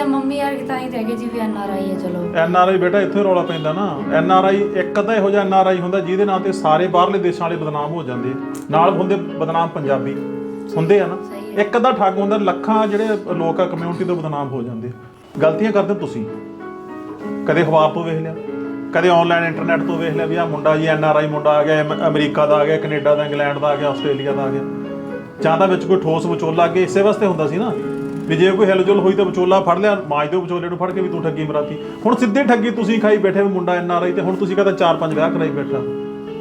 ਇਹ ਮੰਮੀ ਯਾਰ ਤਾਂ ਹੀ ਰਹਿ ਗਏ ਜੀ ਵੀ ਐਨ ਆਰ ਆਈ ਹੈ ਚਲੋ। ਐਨ ਆਰ ਆਈ ਬੇਟਾ ਇੱਥੇ ਰੌਲਾ ਪੈਂਦਾ ਨਾ। ਐਨ ਆਰ ਆਈ ਇੱਕ ਅੱਧਾ ਇਹੋ ਜਿਹਾ ਐਨ ਆਰ ਆਈ ਹੁੰਦਾ ਜਿਹਦੇ ਨਾਂ ਤੇ ਸਾਰੇ ਬਾਹਰਲੇ ਦੇਸ਼ਾਂ ਵਾਲੇ ਬਦਨਾਮ ਹੋ ਜਾਂਦੇ। ਨਾਲ ਹੁੰਦੇ ਬਦਨਾਮ ਪੰਜਾਬੀ। ਹੁੰਦੇ ਆ ਨਾ। ਸਹੀ ਇੱਕ ਅੱਧਾ ਠੱਗ ਹੁੰਦਾ ਲੱਖਾਂ ਜਿਹੜੇ ਲੋਕ ਆ ਕਮਿਊਨਿਟੀ ਤੋਂ ਬਦਨਾਮ ਹੋ ਜਾਂਦੇ। ਗਲਤੀਆਂ ਕਰਦੇ ਤੁਸੀਂ। ਕਦੇ ਅਖਬਾਰ ਤੋਂ ਵੇਖ ਲਿਆ। ਕਦੇ ਆਨਲਾਈਨ ਇੰਟਰਨੈਟ ਤੋਂ ਵੇਖ ਲਿਆ ਵੀ ਆ ਮੁੰਡਾ ਜੀ ਐਨ ਆਰ ਆਈ ਮੁੰਡਾ ਆ ਗਿਆ ਅਮ- ਅਮਰੀਕਾ ਦਾ ਆ ਗਿਆ ਕੈਨੇਡਾ ਦਾ ਇੰਗਲੈਂਡ ਦਾ ਆ ਗਿਆ ਆਸਟ੍ਰੇਲੀਆ ਦਾ ਆ ਗਿਆ। ਜਾਂ ਤਾਂ ਵਿੱਚ ਕੋਈ ਠੋਸ ਵਿਚੋਲਾ ਅੱਗੇ ਇਸੇ ਵਾਸਤੇ ਹੁੰਦਾ ਸੀ ਨਾ। ਵੀ ਜੇ ਕੋਈ ਹਿਲਜੁਲ ਹੋਈ ਤਾਂ ਵਿਚੋਲਾ ਫੜ ਲਿਆ ਮਾਜ ਦੇ ਵਿਚੋਲੇ ਨੂੰ ਫੜ ਕੇ ਵੀ ਤੂੰ ਠੱਗੀ ਮਰਾਤੀ। ਹੁਣ ਸਿੱਧੀ ਠੱਗੀ ਤੁਸੀਂ ਖਾਈ ਬੈਠੇ ਵੀ ਮੁੰਡਾ ਆਰ ਆਈ ਤੇ ਹੁਣ ਤੁਸੀਂ ਕਹਿੰਦਾ ਚਾਰ ਪੰਜ ਵਿਆਹ ਕਰਾਈ ਬੈਠਾ।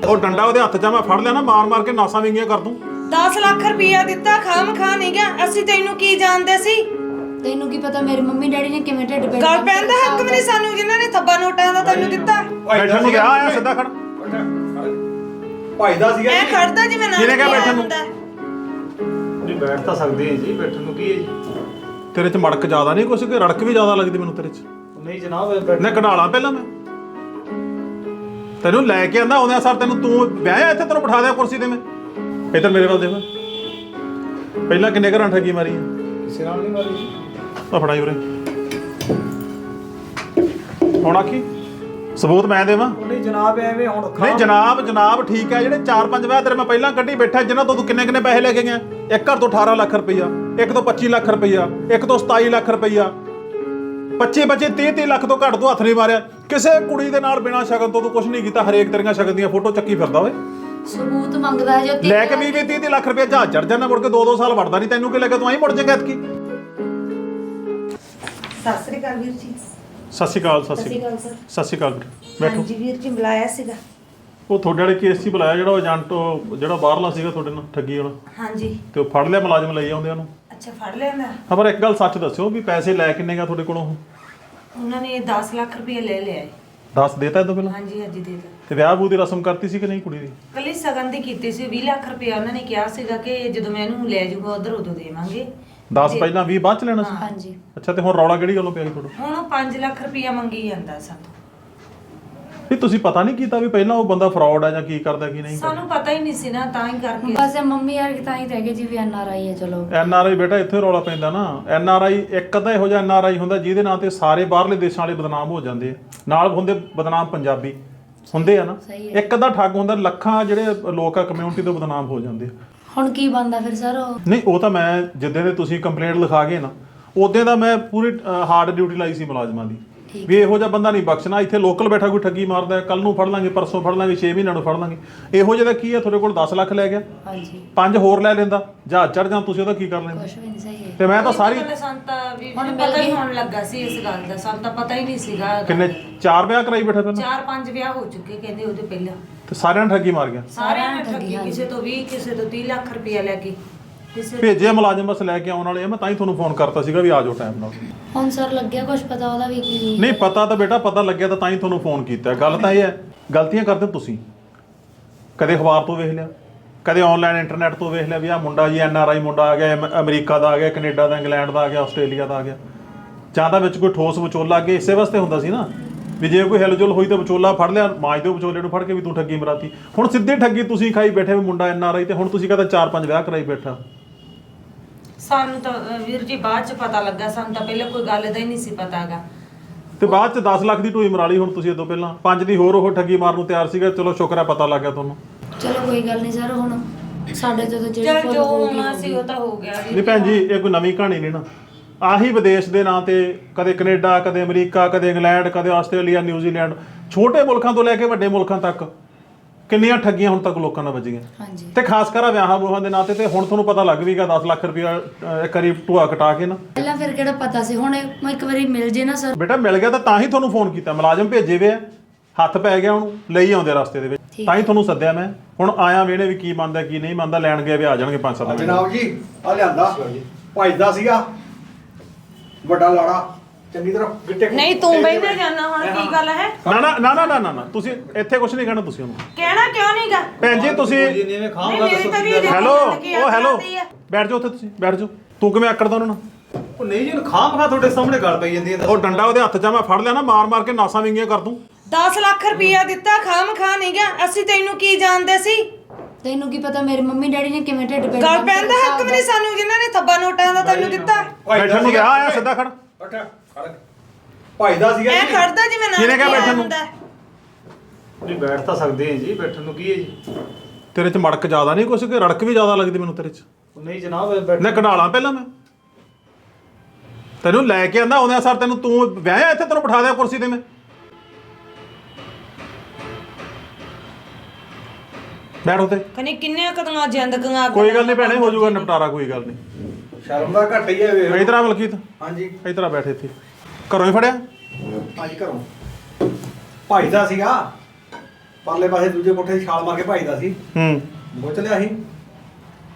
ਉਹ ਡੰਡਾ ਉਹਦੇ ਹੱਥ 'ਚ ਆ, ਮੈਂ ਫੜ ਲਿਆ ਨਾ ਮਾਰ ਮਾਰ ਕੇ ਨਾਸਾਂ ਵਿੰਗੀਆਂ ਕਰ ਦੂੰ। 10 ਲੱਖ ਰੁਪਇਆ ਦਿੱਤਾ ਖਾਮ ਖਾ ਨਹੀਂ ਗਿਆ। ਅਸੀਂ ਤੈਨੂੰ ਕੀ ਜਾਣਦੇ ਸੀ? ਤੈਨੂੰ ਕੀ ਪਤਾ ਮੇਰੇ ਮੰਮੀ ਡੈਡੀ ਨੇ ਕਿਵੇਂ ਢਿੱਡ ਪੇਟ ਗੱਲ ਪੈਂਦਾ ਕੀਤਾ ਹੱਕ ਵੀ ਨਹੀਂ ਸਾਨੂੰ ਜਿਨ੍ਹਾਂ ਨੇ ਥੱਬਾ ਨੋਟਾਂ ਦਾ ਤੈਨੂੰ ਦਿੱਤਾ। ਬੈਠਣ ਨੂੰ ਵਿਆਹ ਆਇਆ ਸਿੱਧਾ ਖੜ ਭਾਈ ਦਾ ਸੀਗਾ ਐ ਖੜਦਾ ਜਿਵੇਂ ਨਾ ਕਿਹਨੇ ਕਿਹਾ ਬੈਠਣ ਨੂੰ? ਨਹੀਂ ਬੈਠ ਤਾਂ ਸਕਦੇ ਹਾਂ ਜੀ ਬੈਠਣ ਨੂੰ ਕੀ ਹੈ ਜੀ? ਤੇਰੇ 'ਚ ਮੜਕ ਜ਼ਿਆਦਾ ਨਹੀਂ ਕੁਛ ਕਿ ਰੜਕ ਵੀ ਜ਼ਿਆਦਾ ਲੱਗਦੀ ਮੈਨੂੰ ਤੇਰੇ 'ਚ? ਨਹੀਂ ਜਨਾਬ ਬੈਠ ਨੇ ਕਢਾਲਾ ਪਹਿਲਾਂ ਮੈਂ। ਤੈਨੂੰ ਲੈ ਕੇ ਆਂਦਾ ਆਉਂਦਿਆਂ ਸਰ ਤੈਨੂੰ ਤੂੰ ਵਿਆਹਿਆ ਇੱਥੇ ਤੈਨੂੰ ਬਿਠਾ ਦਿਆ ਕੁਰਸੀ ਤੇ ਮੈਂ। ਇੱਧਰ ਮੇਰੇ ਵੱਲ ਦੇਖ ਪਹਿਲਾਂ ਕਿੰਨੇ ਘਰਾਂ ਠੱਗੀ ਮਾਰੀ ਆ? ਕਿਸੇ ਨਾਲ ਨਹੀਂ ਮਾਰੀ। ਆ ਫੜਾਈ ਉਰੇ। ਹੁਣ ਆਖੀ ਸਬੂਤ ਮੈਂ ਦੇਵਾਂ? ਉਹ ਨਹੀਂ ਜਨਾਬ ਐਵੇਂ ਹੁਣ ਨਹੀਂ ਜਨਾਬ ਜਨਾਬ ਠੀਕ ਹੈ ਜਿਹੜੇ 4-5 ਵਿਆਹ ਤੇਰੇ ਮੈਂ ਪਹਿਲਾਂ ਕੱਢੀ ਬੈਠਾ ਜਿਨ੍ਹਾਂ ਤੋਂ ਤੂੰ ਕਿੰਨੇ ਕਿੰਨੇ ਪੈਸੇ ਲੈ ਕੇ ਗਿਆ ਇੱਕ ਘਰ ਤੋਂ 18 ਲੱਖ ਰੁਪਈਆ। ਇੱਕ ਤੋਂ 25 ਲੱਖ ਰੁਪਈਆ ਇੱਕ ਤੋਂ 27 ਲੱਖ ਰੁਪਈਆ। 25 25 30 30 ਲੱਖ ਤੋਂ ਘੱਟ ਤੋਂ ਹੱਥ ਨਹੀਂ ਮਾਰਿਆ। ਕਿਸੇ ਕੁੜੀ ਦੇ ਨਾਲ ਬਿਨਾਂ ਸ਼ਗਨ ਤੋਂ ਤੂੰ ਕੁਝ ਨਹੀਂ ਕੀਤਾ ਹਰੇਕ ਤੇਰੀਆਂ ਸ਼ਗਨ ਦੀਆਂ ਫੋਟੋ ਚੱਕੀ ਫਿਰਦਾ ਓਏ। ਸਬੂਤ ਮੰਗਦਾ ਹੈ ਜੋ ਲੈ ਕੇ 20 20 30 ਲੱਖ ਰੁਪਏ ਜਹਾਜ਼ ਚੜ ਜਾਂਦਾ ਮੁੜ ਕੇ 2-2 ਸਾਲ ਵੜਦਾ ਨਹੀਂ ਤੈਨੂੰ ਕੀ ਲੱਗਾ ਤੂੰ ਆਈ ਮੁੜ ਜਾਏਗਾ ਐਤਕੀ ਸਤਿ ਸ੍ਰੀ ਅਕਾਲ ਵੀਰ ਜੀ। ਸਤਿ ਸ਼੍ਰੀ ਅਕਾਲ ਸਤਿ ਸ਼੍ਰੀ ਅਕਾਲ ਅਕਾਲ। ਸਰ। ਸਤਿ ਸ਼੍ਰੀ ਅਕਾਲ ਬੇਟਾ ਬੈਠੋ। ਹਾਂਜੀ ਵੀਰ ਜੀ ਬੁਲਾਇਆ ਸੀਗਾ। ਉਹ ਤੁਹਾਡੇ ਵਾਲੇ ਕੇਸ 'ਚ ਹੀ ਬੁਲਾਇਆ ਜਿਹੜਾ ਏਜੰਟ ਉਹ ਜਿਹੜਾ ਬਾਹਰਲਾ ਸੀਗਾ ਤੁਹਾਡੇ ਨਾਲ ਠੱਗੀ ਵਾਲਾ। ਹਾਂਜੀ। ਤੇ ਉਹ ਫੜ ਲਿਆ ਮੁਲਾਜ਼ਮ ਲਈ ਆਉਂਦੇ ਉਹਨੂੰ ਅੱਛਾ ਫੜ ਹਾਂ ਪਰ ਇੱਕ ਗੱਲ ਸੱਚ ਦੱਸਿਓ ਵੀ ਪੈਸੇ ਲੈ ਕਿੰਨੇ ਗਾ ਤੁਹਾਡੇ ਕੋਲੋਂ? ਉਹਨਾਂ ਨੇ 10 ਲੱਖ ਰੁਪਇਆ ਲੈ ਲਿਆ 10 ਦੇਤਾ ਇਹ ਤੋਂ ਪਹਿਲਾਂ? ਹਾਂਜੀ ਹਾਂਜੀ ਦੇ ਦਿੱਤਾ। ਤੇ ਵਿਆਹ ਬੂ ਦੀ ਰਸਮ ਕਰਤੀ ਸੀ ਕਿ ਨਹੀਂ ਕੁੜੀ ਦੀ? ਕੱਲੀ ਸਗਨ ਦੀ ਕੀਤੀ ਸੀ 20 ਲੱਖ ਰੁਪਇਆ ਉਹਨਾਂ ਨੇ ਕਿਹਾ ਸੀਗਾ ਕਿ ਜਦੋਂ ਮੈਂ ਇਹਨੂੰ ਲੈ ਜਾਊਗਾ ਉਧਰ ਉਦੋਂ ਦੇਵਾਂਗੇ। 10 ਪਹਿਲਾਂ 20 ਬਾਅਦ ਚ ਲੈਣਾ ਸੀ? ਹਾਂਜੀ। ਅੱਛਾ ਤੇ ਹੁਣ ਰੌਲਾ ਕਿਹੜੀ ਗੱਲੋਂ ਪਿਆ ਸੀ ਤੁਹਾਡਾ? ਹੁਣ ਉਹ 5 ਲੱਖ ਰੁਪਇਆ ਮੰਗੀ ਜਾਂਦਾ ਸਾਤੋਂ ਵੀ ਤੁਸੀਂ ਪਤਾ ਨਹੀਂ ਕੀਤਾ ਵੀ ਪਹਿਲਾਂ ਉਹ ਬੰਦਾ ਫਰਾਡ ਆ ਜਾਂ ਕੀ ਕਰਦਾ ਕੀ ਨਹੀਂ ਸਾਨੂੰ ਪਤਾ ਹੀ ਨਹੀਂ ਸੀ ਨਾ ਤਾਂ ਹੀ ਕਰਕੇ। ਬਸ ਇਹ ਮੰਮੀ ਯਾਰ ਤਾਂ ਹੀ ਰਹਿ ਗਏ ਜੀ ਵੀ ਐਨ ਆਰ ਆਈ ਹੈ ਚਲੋ। ਐਨ ਆਰ ਆਈ ਬੇਟਾ ਇੱਥੇ ਰੌਲਾ ਪੈਂਦਾ ਨਾ। ਐਨ ਆਰ ਆਈ ਇੱਕ ਅੱਧਾ ਇਹੋ ਜਿਹਾ ਐਨ ਆਰ ਆਈ ਹੁੰਦਾ ਜਿਹਦੇ ਨਾਂ ਤੇ ਸਾਰੇ ਬਾਹਰਲੇ ਦੇਸ਼ਾਂ ਵਾਲੇ ਬਦਨਾਮ ਹੋ ਜਾਂਦੇ ਆ। ਨਾਲ ਹੁੰਦੇ ਬਦਨਾਮ ਪੰਜਾਬੀ ਹੁੰਦੇ ਆ ਨਾ। ਇੱਕ ਅੱਧਾ ਠੱਗ ਹੁੰਦਾ ਲੱਖਾਂ ਜਿਹੜੇ ਲੋਕ ਆ ਕਮਿਊਨਿਟੀ ਤੋਂ ਬਦਨਾਮ ਹੋ ਜਾਂਦੇ ਆ। ਹੁਣ ਕੀ ਬੰਦਾ ਫਿਰ ਸਰ ਉਹ? ਨਹੀਂ ਉਹ ਤਾਂ ਮੈਂ ਜਿੱਦਾਂ ਦੇ ਤੁਸੀਂ ਕੰਪਲੇਂਟ ਲਿਖਾ ਗਏ ਨਾ ਉਦੋਂ ਦਾ ਮੈਂ ਪੂਰੀ ਹਾਰਡ ਡਿਊਟੀ ਲਾਈ ਸੀ ਮੁਲਾਜ਼ਮਾਂ ਦੀ। ਵੀ ਇਹੋ ਜਿਹਾ ਬੰਦਾ ਨਹੀਂ ਬਖਸ਼ਣਾ ਇੱਥੇ ਲੋਕਲ ਬੈਠਾ ਕੋਈ ਠੱਗੀ ਮਾਰਦਾ ਕੱਲ ਨੂੰ ਫੜ ਲਾਂਗੇ ਪਰਸੋਂ ਫੜ ਲਾਂਗੇ 6 ਮਹੀਨਿਆਂ ਨੂੰ ਫੜ ਲਾਂਗੇ। ਇਹੋ ਜਿਹਾ ਦਾ ਕੀ ਹੈ? ਤੁਹਾਡੇ ਕੋਲ 10 ਲੱਖ ਲੈ ਗਿਆ। ਹਾਂਜੀ। ਪੰਜ ਹੋਰ ਲੈ ਲੈਂਦਾ। ਜਹਾਜ਼ ਚੜ ਜਾਂ ਤੁਸੀਂ ਉਹਦਾ ਕੀ ਕਰ ਲੈਂਦੇ? ਕੁਛ ਵੀ ਨਹੀਂ ਸਹੀ ਹੈ। ਤੇ ਮੈਂ ਤਾਂ ਸਾਰੀ ਪਹਿਲਾਂ ਸਾਨੂੰ ਤਾਂ ਵੀ ਹੁਣ ਪਤਾ ਹੀ। ਹੋਣ ਲੱਗਾ ਸੀ ਇਸ ਗੱਲ ਦਾ। ਸਾਨੂੰ ਤਾਂ ਪਤਾ ਹੀ ਨਹੀਂ ਸੀਗਾ। ਕਿੰਨੇ? ਚਾਰ ਵਿਆਹ ਕਰਾਈ ਬੈਠਾ ਪਹਿਲਾਂ? ਚਾਰ ਪੰਜ ਵਿਆਹ ਹੋ ਚੁੱਕੇ ਕਹਿੰਦੇ ਉਹਦੇ ਪਹਿਲਾਂ। ਤੇ ਸਾਰਿਆਂ ਨੇ ਠੱਗੀ ਮਾਰ ਗਿਆ? ਸਾਰਿਆਂ ਨੇ ਠੱਗੀ, ਕਿਸੇ ਤੋਂ 20 ਕਿਸੇ ਤੋਂ 30 ਲੱਖ ਰੁਪਇਆ ਲੈ ਕੇ। ਭੇਜਿਆ ਮੁਲਾਜ਼ਮ ਬਸ ਲੈ ਕੇ ਆਉਣ ਵਾਲੇ ਆ ਮੈਂ ਤਾਂ ਹੀ ਤੁਹਾਨੂੰ ਫੋਨ ਕਰਤਾ ਸੀਗਾ ਵੀ ਆ ਜਾਓ ਟਾਈਮ ਨਾਲ। ਹੁਣ ਸਰ ਲੱਗਿਆ ਕੁਛ ਪਤਾ ਉਹਦਾ ਵੀ ਕੀ? ਨਹੀਂ ਪਤਾ ਤਾਂ ਬੇਟਾ ਪਤਾ ਲੱਗਿਆ ਤਾਂ ਤਾਂ ਹੀ ਤੁਹਾਨੂੰ ਫੋਨ ਕੀਤਾ। ਗੱਲ ਤਾਂ ਇਹ ਹੈ ਗਲਤੀਆਂ ਕਰਦੇ ਤੁਸੀਂ। ਕਦੇ ਅਖਬਾਰ ਤੋਂ ਵੇਖ ਲਿਆ ਕਦੇ ਆਨਲਾਈਨ ਇੰਟਰਨੈਟ ਤੋਂ ਵੇਖ ਲਿਆ ਵੀ ਆ ਮੁੰਡਾ ਜੀ ਐਨ ਆਰ ਆਈ ਮੁੰਡਾ ਆ ਗਿਆ ਅਮ- ਅਮਰੀਕਾ ਦਾ ਆ ਗਿਆ ਕੈਨੇਡਾ ਦਾ ਇੰਗਲੈਂਡ ਦਾ ਆ ਗਿਆ ਆਸਟ੍ਰੇਲੀਆ ਦਾ ਆ ਗਿਆ। ਜਾਂ ਤਾਂ ਵਿੱਚ ਕੋਈ ਠੋਸ ਵਿਚੋਲਾ ਅੱਗੇ ਇਸੇ ਵਾਸਤੇ ਹੁੰਦਾ ਸੀ ਨਾ ਵੀ ਜੇ ਕੋਈ ਹਿਲਜੁਲ ਹੋਈ ਤਾਂ ਵਿਚੋਲਾ ਫੜ ਲਿਆ ਮਾਜ ਦੇ ਵਿਚੋਲੇ ਨੂੰ ਫੜ ਕੇ ਵੀ ਤੂੰ ਠੱਗੀ ਮਰਾਤੀ। ਹੁਣ ਸਿੱਧੀ ਠੱਗੀ ਤੁਸੀਂ ਖਾਈ ਬੈਠੇ ਵੀ ਮੁੰਡਾ ਐਨ ਆਰ ਆਈ ਤੇ ਹੁਣ ਤੁਸੀਂ ਕਹਿੰਦਾ ਚਾਰ ਪੰਜ ਵਿਆਹ ਕਰਾਈ ਬੈਠਾ। ਸਾਨੂੰ ਤਾਂ ਅਹ, ਵੀਰ ਜੀ ਬਾਅਦ ਚ ਪਤਾ ਲੱਗਾ ਸਾਨੂੰ ਤਾਂ ਪਹਿਲਾਂ ਕੋਈ ਗੱਲ ਦਾ ਹੀ ਨਹੀਂ ਸੀ ਪਤਾਗਾ ਤੇ ਬਾਅਦ ਚ 10 ਲੱਖ ਦੀ ਢੂਈ ਮਰਾਲੀ ਹੁਣ ਤੁਸੀਂ ਇਦੋਂ ਪਹਿਲਾਂ ਪੰਜ ਦੀ ਹੋਰ ਉਹ ਠੱਗੀ ਮਾਰਨ ਨੂੰ ਤਿਆਰ ਸੀਗਾ ਚਲੋ ਸ਼ੁਕਰ ਹੈ ਪਤਾ ਲੱਗ ਗਿਆ ਤੁਹਾਨੂੰ। ਚਲੋ ਕੋਈ ਗੱਲ ਨਹੀਂ ਸਰ ਹੁਣ ਸਾਡੇ ਤੋਂ ਤਾਂ ਜਿਹੜੀ ਚਲ ਭੁੱਲ ਜੋ ਹੋ ਗਈ ਹੋਣਾ ਸੀ ਉਹ ਤਾਂ ਹੋ ਗਿਆ ਵੀਰ ਨਹੀਂ ਭੈਣ ਜੀ ਇਹ ਕੋਈ ਨਵੀਂ ਕਹਾਣੀ ਨਹੀਂ ਨਾ। ਆਹੀ ਵਿਦੇਸ਼ ਦੇ ਨਾਂ ਤੇ ਕਦੇ ਕੈਨੇਡਾ ਕਦੇ ਅਮਰੀਕਾ ਕਦੇ ਇੰਗਲੈਂਡ ਕਦੇ ਆਸਟ੍ਰੇਲੀਆ ਨਿਊਜ਼ੀਲੈਂਡ ਛੋਟੇ ਮੁਲਕਾਂ ਤੋਂ ਲੈ ਕੇ ਵੱਡੇ ਮੁਲਕਾਂ ਤੱਕ। ਕਿੰਨੀਆਂ ਠੱਗੀਆਂ ਹੁਣ ਤੱਕ ਲੋਕਾਂ ਨਾਲ ਵੱਜੀਆਂ। ਹਾਂਜੀ। ਤੇ ਖਾਸ ਕਰ ਆ ਵਿਆਹਾਂ ਬੂਹਾਂ ਦੇ ਨਾਂ ਤੇ ਤੇ ਹੁਣ ਤੁਹਾਨੂੰ ਪਤਾ ਲੱਗ ਵੀਗਾ 10 ਲੱਖ ਰੁਪਇਆ ਵਾਰੀ ਢੂਆ ਕਟਾ ਕੇ ਨਾ। ਪਹਿਲਾਂ ਫਿਰ ਕਿਹੜਾ ਪਤਾ ਸੀ? ਹੁਣ ਇਹ- ਮੈਂ ਇੱਕ ਵਾਰੀ ਮਿਲ ਜੇ ਨਾ ਸਰ। ਬੇਟਾ ਮਿਲ ਗਿਆ ਤਾਂ ਤਾਂ ਹੀ ਤੁਹਾਨੂੰ ਫੋਨ ਕੀਤਾ। ਮੁਲਾਜ਼ਮ ਭੇਜੇ ਵੇ ਆ। ਹੱਥ ਪੈ ਗਿਆ ਉਹਨੂੰ ਲਈ ਆਉਂਦੇ ਰਸਤੇ ਦੇ ਵਿੱਚ। ਠੀਕ। ਤਾਂ ਹੀ ਤੁਹਾਨੂੰ ਸੱਦਿਆ ਮੈਂ। ਹੁਣ ਆਇਆ ਵੇਣੇ ਵੀ ਕੀ ਮੰਨਦਾ ਕੀ ਨਹੀਂ ਮੰਨਦਾ ਲੈਣ ਗਏ ਵੀ ਆ ਜਾਣਗੇ ਪੰਜ ਸੱਤ ਦਿਨ। ਜਨਾਬ ਜੀ ਆ ਲਿਆਂਦਾ। ਭਾਈ ਦਾ ਸੀਗਾ। ਵੱਡਾ ਲਾੜਾ। ਚੰਗੀ ਤਰ੍ਹਾਂ ਗਿੱਟੇ ਨਹੀਂ ਤੂੰ ਬੈਠੇ ਜਾਣਾ ਹੁਣ ਕੀ ਗੱਲ ਹੈ? ਨਾ ਨਾ ਨਾ ਨਾ ਨਾ ਨਾ ਨਾ। ਤੁਸੀਂ ਇੱਥੇ ਕੁਝ ਨਹੀਂ ਕਹਿਣਾ ਤੁਸੀਂ ਉਹਨੂੰ। ਕਹਿਣਾ ਕਿਉਂ ਨਹੀਂਗਾ ਭੈਣ ਜੀ ਤੁਸੀਂ ਨੇ ਮੇਰੀ ਤਾਂ ਵੀ ਹੈਲੋ ਉਹ ਹੈਲੋ? ਬੈਠ ਜਾਓ ਉੱਥੇ ਤੁਸੀਂ ਬੈਠ ਜਾਓ। ਤੂੰ ਕਿਵੇਂ ਆਕੜਦਾ ਉਹਨਾਂ ਨਾਲ ਉਹ ਨਹੀਂ ਜੀ ਖਾਮ ਖਾ ਤੁਹਾਡੇ ਸਾਹਮਣੇ ਗੱਲ ਪਈ ਜਾਂਦੀ ਹੈ ਉਹ ਡੰਡਾ ਉਹਦੇ ਹੱਥ 'ਚ ਆ, ਮੈਂ ਫੜ ਲਿਆ ਨਾ ਮਾਰ ਮਾਰ ਕੇ ਨਾਸਾਂ ਵਿੰਗੀਆਂ ਕਰ ਦੂੰ। 10 ਲੱਖ ਰੁਪਇਆ ਦਿੱਤਾ ਖਾਮ ਖਾ ਨਹੀਂ ਗਿਆ। ਅਸੀਂ ਤੈਨੂੰ ਕੀ ਜਾਣਦੇ ਸੀ? ਤੈਨੂੰ ਕੀ ਪਤਾ ਮੇਰੇ ਮੰਮੀ ਡੈਡੀ ਨੇ ਕਿਵੇਂ ਢਿੱਡ ਪੇਟ ਗੱਲ ਕੀਤਾ ਹੱਕ ਵੀ ਨਹੀਂ ਸਾਨੂੰ ਜਿਨ੍ਹਾਂ ਨੇ ਥੱਬਾ ਨੋਟਾਂ ਦਾ ਤੈਨੂੰ ਦਿੱਤਾ। ਬੈਠਣ ਨੂੰ ਵਿਆਹ ਆਇਆ ਸਿੱਧਾ ਖੜ। ਉੱਠ ਭਜਦਾ ਸੀਗਾ ਐ ਜੀ। ਖੜਦਾ ਜਿਵੇਂ ਨਾਲ ਕਿਹਨੇ ਕਿਹਾ ਬੈਠਣ ਨੂੰ? ਨਹੀਂ ਬੈਠ ਤਾਂ ਸਕਦੇ ਹਾਂ ਜੀ ਬੈਠਣ ਨੂੰ ਕੀ ਹੈ ਜੀ? ਤੇਰੇ 'ਚ ਮੜਕ ਜ਼ਿਆਦਾ ਨਹੀਂ ਕੁਛ ਕਿ ਰੜਕ ਵੀ ਜ਼ਿਆਦਾ ਲੱਗਦੀ ਮੈਨੂੰ ਤੇਰੇ 'ਚ? ਉਹ ਨਹੀਂ ਜਨਾਬ ਬੈਠ ਨਾ ਕਢਾਲਾਂ ਪਹਿਲਾਂ ਮੈਂ। ਤੈਨੂੰ ਲੈ ਕੇ ਆਂਦਾ ਆਉਂਦਿਆਂ ਸਰ ਤੈਨੂੰ ਤੂੰ ਵਿਆਹਿਆ ਇੱਥੇ ਤੈਨੂੰ ਬਿਠਾ ਦਿਆ ਕੁਰਸੀ ਤੇ ਮੈਂ। ਬੈਠ ਉਤੇ। ਕਨੀ ਕਿੰਨੇ ਜ਼ਿੰਦਗੀਆਂ ਅੱਗ ਕੋਈ ਗੱਲ ਨਹੀਂ ਭੈਣੇ ਹੋ ਜਾਊਗਾ ਨਿਪਟਾਰਾ ਕੋਈ ਗੱਲ ਨਹੀਂ ਸ਼ਰਮ ਦਾ ਘੱਟ ਹੀ ਹੈ ਵੇਖ ਇਧਰ ਆ ਮਲਕੀਤ। ਹਾਂਜੀ। ਇਧਰ ਆ ਬੈਠ ਇੱਥੇ। ਘਰੋਂ ਹੀ ਫੜਿਆ? ਅੱਜ ਘਰੋਂ। ਭਜਦਾ ਸੀਗਾ। ਪਰਲੇ ਪਾਸੇ ਦੂਜੇ ਕੋਠੇ ਛਾਲ ਮਾਰ ਕੇ ਭਜਦਾ ਸੀ। ਹੂੰ। ਬੁੱਝ ਲਿਆ ਸੀ।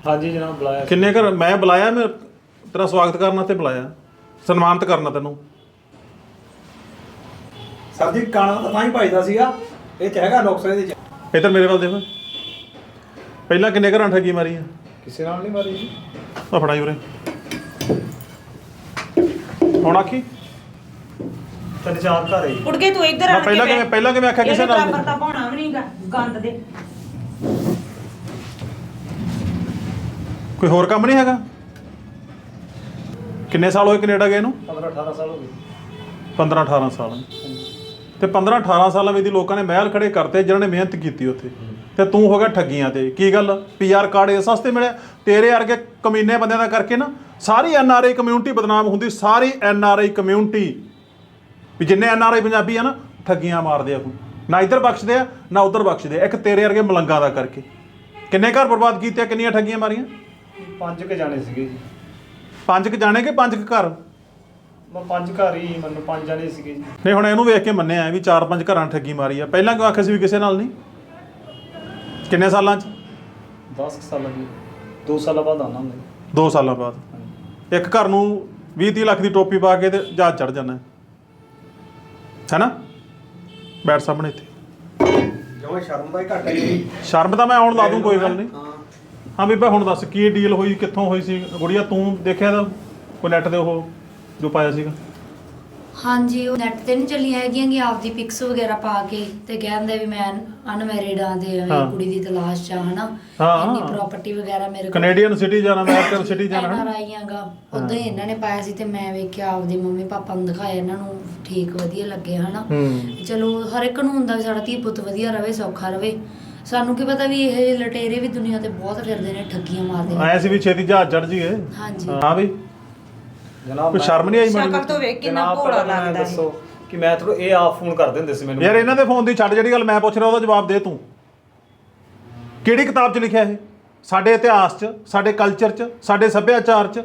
ਹਾਂਜੀ ਜਨਾਬ ਬੁਲਾਇਆ ਕਿੰਨੇ ਘਰ? ਮੈਂ ਬੁਲਾਇਆ ਮੈਂ ਤੇਰਾ ਸਵਾਗਤ ਕਰਨਾ ਤੇ ਬੁਲਾਇਆ। ਸਨਮਾਨਿਤ ਕਰਨਾ ਤੈਨੂੰ। ਸਰ ਜੀ ਕਾਣਾ ਤਾਂ ਤਾਂ ਹੀ ਭਜਦਾ ਸੀਗਾ। ਇਹ ਚ ਹੈਗਾ ਨੁਕਸ ਇਹਦੇ ਚ। ਇਧਰ ਮੇਰੇ ਵੱਲ ਦੇਖ। ਪਹਿਲਾਂ ਕਿੰਨੇ ਘਰਾਂ ਠੱਗੀ ਮਾਰੀ ਆ? ਕਿਸੇ ਨਾਲ ਨਹੀਂ ਮਾਰੀ ਜੀ। ਆ ਫੜਾਈ ਉਰੇ। ਹੁਣ ਆਖੀ? ਤਿੰਨ ਚਾਰ ਘਰ ਹੈ। ਉੜ ਕੇ ਤੂੰ ਇੱਧਰ ਮੈਂ ਕੇ ਪਹਿਲਾਂ। ਕਿਵੇਂ- ਪਹਿਲਾਂ ਕਿਵੇਂ ਆਖਿਆ ਕਿਸੇ ਨਾਲ? ਬਰਾਬਰ ਤਾਂ ਪਾਉਣਾ ਵੀ ਨਹੀਂਗਾ ਗੰਦ ਦੇ। ਕੋਈ ਹੋਰ ਕੰਮ ਨਹੀਂ ਹੈਗਾ? ਕਿੰਨੇ ਸਾਲ ਹੋਏ ਕੈਨੇਡਾ ਗਏ ਨੂੰ? 15 18 ਸਾਲ ਹੋ ਗਏ। 15 18 ਸਾਲ। ਤੇ 15 18 ਸਾਲਾਂ ਵਿੱਚ ਦੀ ਲੋਕਾਂ ਨੇ ਮਹਿਲ ਖੜੇ ਕਰਤੇ ਜਿਨ੍ਹਾਂ ਨੇ ਮਿਹਨਤ ਕੀਤੀ ਉੱਥੇ। ਤੇ ਤੂੰ ਹੋ ਗਿਆ ਠੱਗੀਆਂ ਤੇ। ਕੀ ਗੱਲ? ਪੀਆਰ ਕਾਰਡ ਇਹ ਸਸਤੇ ਮਿਲਿਆ? ਤੇਰੇ ਵਰਗੇ ਕਮੀਨੇ ਬੰਦਿਆਂ ਦਾ ਕਰਕੇ ਨਾ ਸਾਰੀ ਐਨਆਰਆਈ ਕਮਿਊਨਿਟੀ ਬਦਨਾਮ ਹੁੰਦੀ ਸਾਰੀ ਐਨਆਰਆਈ ਕਮਿਊਨਿਟੀ ਵੀ ਜਿੰਨੇ ਐਨਆਰਆਈ ਪੰਜਾਬੀ ਆ ਨਾ ਠੱਗੀਆਂ ਮਾਰਦੇ ਆ ਕੋਈ ਨਾ ਇੱਧਰ ਬਖਸ਼ਦੇ ਆ ਨਾ ਉੱਧਰ ਬਖਸ਼ਦੇ ਆ। ਇੱਕ ਤੇਰੇ ਵਰਗੇ ਮਲੰਗਾਂ ਦਾ ਕਰਕੇ। ਕਿੰਨੇ ਘਰ ਬਰਬਾਦ ਕੀਤੇ ਆ ਕਿੰਨੀਆਂ ਠੱਗੀਆਂ ਮਾਰੀਆਂ? ਪੰਜ ਕੁ ਜਾਣੇ ਸੀਗੇ ਜੀ। ਪੰਜ ਕ ਜਾਣੇ ਕਿ ਪੰਜ ਕ ਘਰ? ਮੈਂ ਪੰਜ ਘਰ ਹੀ ਮੈਨੂੰ ਪੰਜ ਜਾਣੇ ਸੀਗੇ ਜੀ। ਨਹੀਂ ਹੁਣ ਇਹਨੂੰ ਵੇਖ ਕੇ ਮੰਨਿਆ ਵੀ ਚਾਰ ਪੰਜ ਘਰਾਂ ਠੱਗੀ ਮਾਰੀ ਆ। ਪਹਿਲਾਂ ਕਿਉਂ ਆਖਿਆ ਸੀ ਵੀ ਕਿਸੇ ਨਾਲ ਨਹੀਂ? ਕਿੰਨੇ ਸਾਲਾਂ 'ਚ? 10 ਸਾਲਾਂ ਦੀ। 2 ਸਾਲਾਂ ਬਾਅਦ ਆਉਣਾ ਮੈਂ। 2 ਸਾਲਾਂ ਬਾਅਦ। ਇੱਕ ਘਰ ਨੂੰ 20 30 ਲੱਖ ਦੀ ਟੋਪੀ ਪਾ ਕੇ ਤੇ ਜਹਾਜ਼ ਚੜ ਜਾਣਾ। ਹੈਨਾ? ਬੈਠ ਸਾਹਮਣੇ ਇੱਥੇ। ਜਮਾਂ ਸ਼ਰਮ ਦਾ ਹੀ ਘੱਟ ਹੈ ਜੀ ਸ਼ਰਮ ਤਾਂ ਮੈਂ ਆਉਣ ਲਾ ਦੂੰ ਕੋਈ ਗੱਲ ਨਹੀਂ। ਹਾਂ ਹਾਂ ਬੀਬਾ ਹੁਣ ਦੱਸ ਕੀ ਡੀਲ ਹੋਈ ਕਿੱਥੋਂ ਹੋਈ ਸੀ? ਗੁੜੀਆ ਤੂੰ ਦੇਖਿਆ ਤਾਂ ਕੋਈ ਨੈਟ ਤੇ ਉਹ ਜੋ ਪਾਇਆ ਸੀਗਾ? ਹਾਂਜੀ ਉਹ ਨੈਟ ਤੇ ਨਹੀਂ ਚੱਲੀਆਂ ਹੈਗੀਆਂ ਕਿ ਆਪਦੀ ਪਿਕਸ ਵਗੈਰਾ ਪਾ ਕੇ ਤੇ ਕਹਿੰਦੇ ਵੀ ਮੈਂ ਅਨਮੈਰਿਡ ਆ ਐਵੇਂ ਹਾਂ। ਕੁੜੀ ਦੀ ਤਲਾਸ਼ ਚ ਆ ਹਨਾ? ਹਾਂ। ਇੰਨੀ ਪ੍ਰਾਪਰਟੀ ਵਗੈਰਾ ਮੇਰੇ ਕੋਲ Canadian citizen American citizen NR ਹਨ? ਆਈਆਂਗਾ ਉਦੋਂ ਹੀ ਇਹਨਾਂ ਨੇ ਪਾਇਆ ਸੀ ਤੇ ਮੈਂ ਵੇਖਿਆ ਆਪਦੀ ਮੰਮੀ ਪਾਪਾ ਨੂੰ ਦਿਖਾਇਆ ਇਹਨਾਂ ਨੂੰ ਠੀਕ ਵਧੀਆ ਲੱਗੇ ਹਨਾ? ਹੂੰ। ਚਲੋ ਹਰ ਇੱਕ ਨੂੰ ਹੁੰਦਾ ਵੀ ਸਾਡਾ ਧੀ ਪੁੱਤ ਵਧੀਆ ਰਵੇ ਸੌਖਾ ਰਵੇ। ਸਾਨੂੰ ਕੀ ਪਤਾ ਵੀ ਇਹ ਲਟੇਰੇ ਵੀ ਦੁਨੀਆ ਤੇ ਬਹੁਤ ਫਿਰਦੇ ਨੇ ਠੱਗੀਆਂ ਮਾਰਦੇ ਨੇ। ਆਇਆ ਸੀ ਵੀ ਛੇਤੀ ਜਹਾਜ਼ ਚੜ ਜੀਏ ਹਾਂਜੀ। ਹਾਂ ਵੀ। ਜਨਾਬ ਕੋਈ ਸ਼ਰਮ ਨਹੀਂ ਆਈ ਸ਼ਕਲ? ਤੋਂ ਵੇਖ ਕਿੰਨਾ ਭੋਲਾ ਲੱਗਦਾ ਹੈ ਦੱਸੋ ਕਿ ਮੈਂ ਥੋੜਾ ਇਹ ਆਪ ਫੋਨ ਕਰਦੇ ਹੁੰਦੇ ਸੀ ਮੈਨੂੰ। ਯਾਰ ਇਹਨਾਂ ਦੇ ਫੋਨ ਦੀ ਛੱਡ ਜਿਹੜੀ ਗੱਲ ਮੈਂ ਪੁੱਛ ਰਿਹਾ ਉਹਦਾ ਜਵਾਬ ਦੇ ਤੂੰ। ਕਿਹੜੀ ਕਿਤਾਬ 'ਚ ਲਿਖਿਆ ਇਹ? ਸਾਡੇ ਇਤਿਹਾਸ 'ਚ ਸਾਡੇ ਕਲਚਰ 'ਚ ਸਾਡੇ ਸੱਭਿਆਚਾਰ 'ਚ।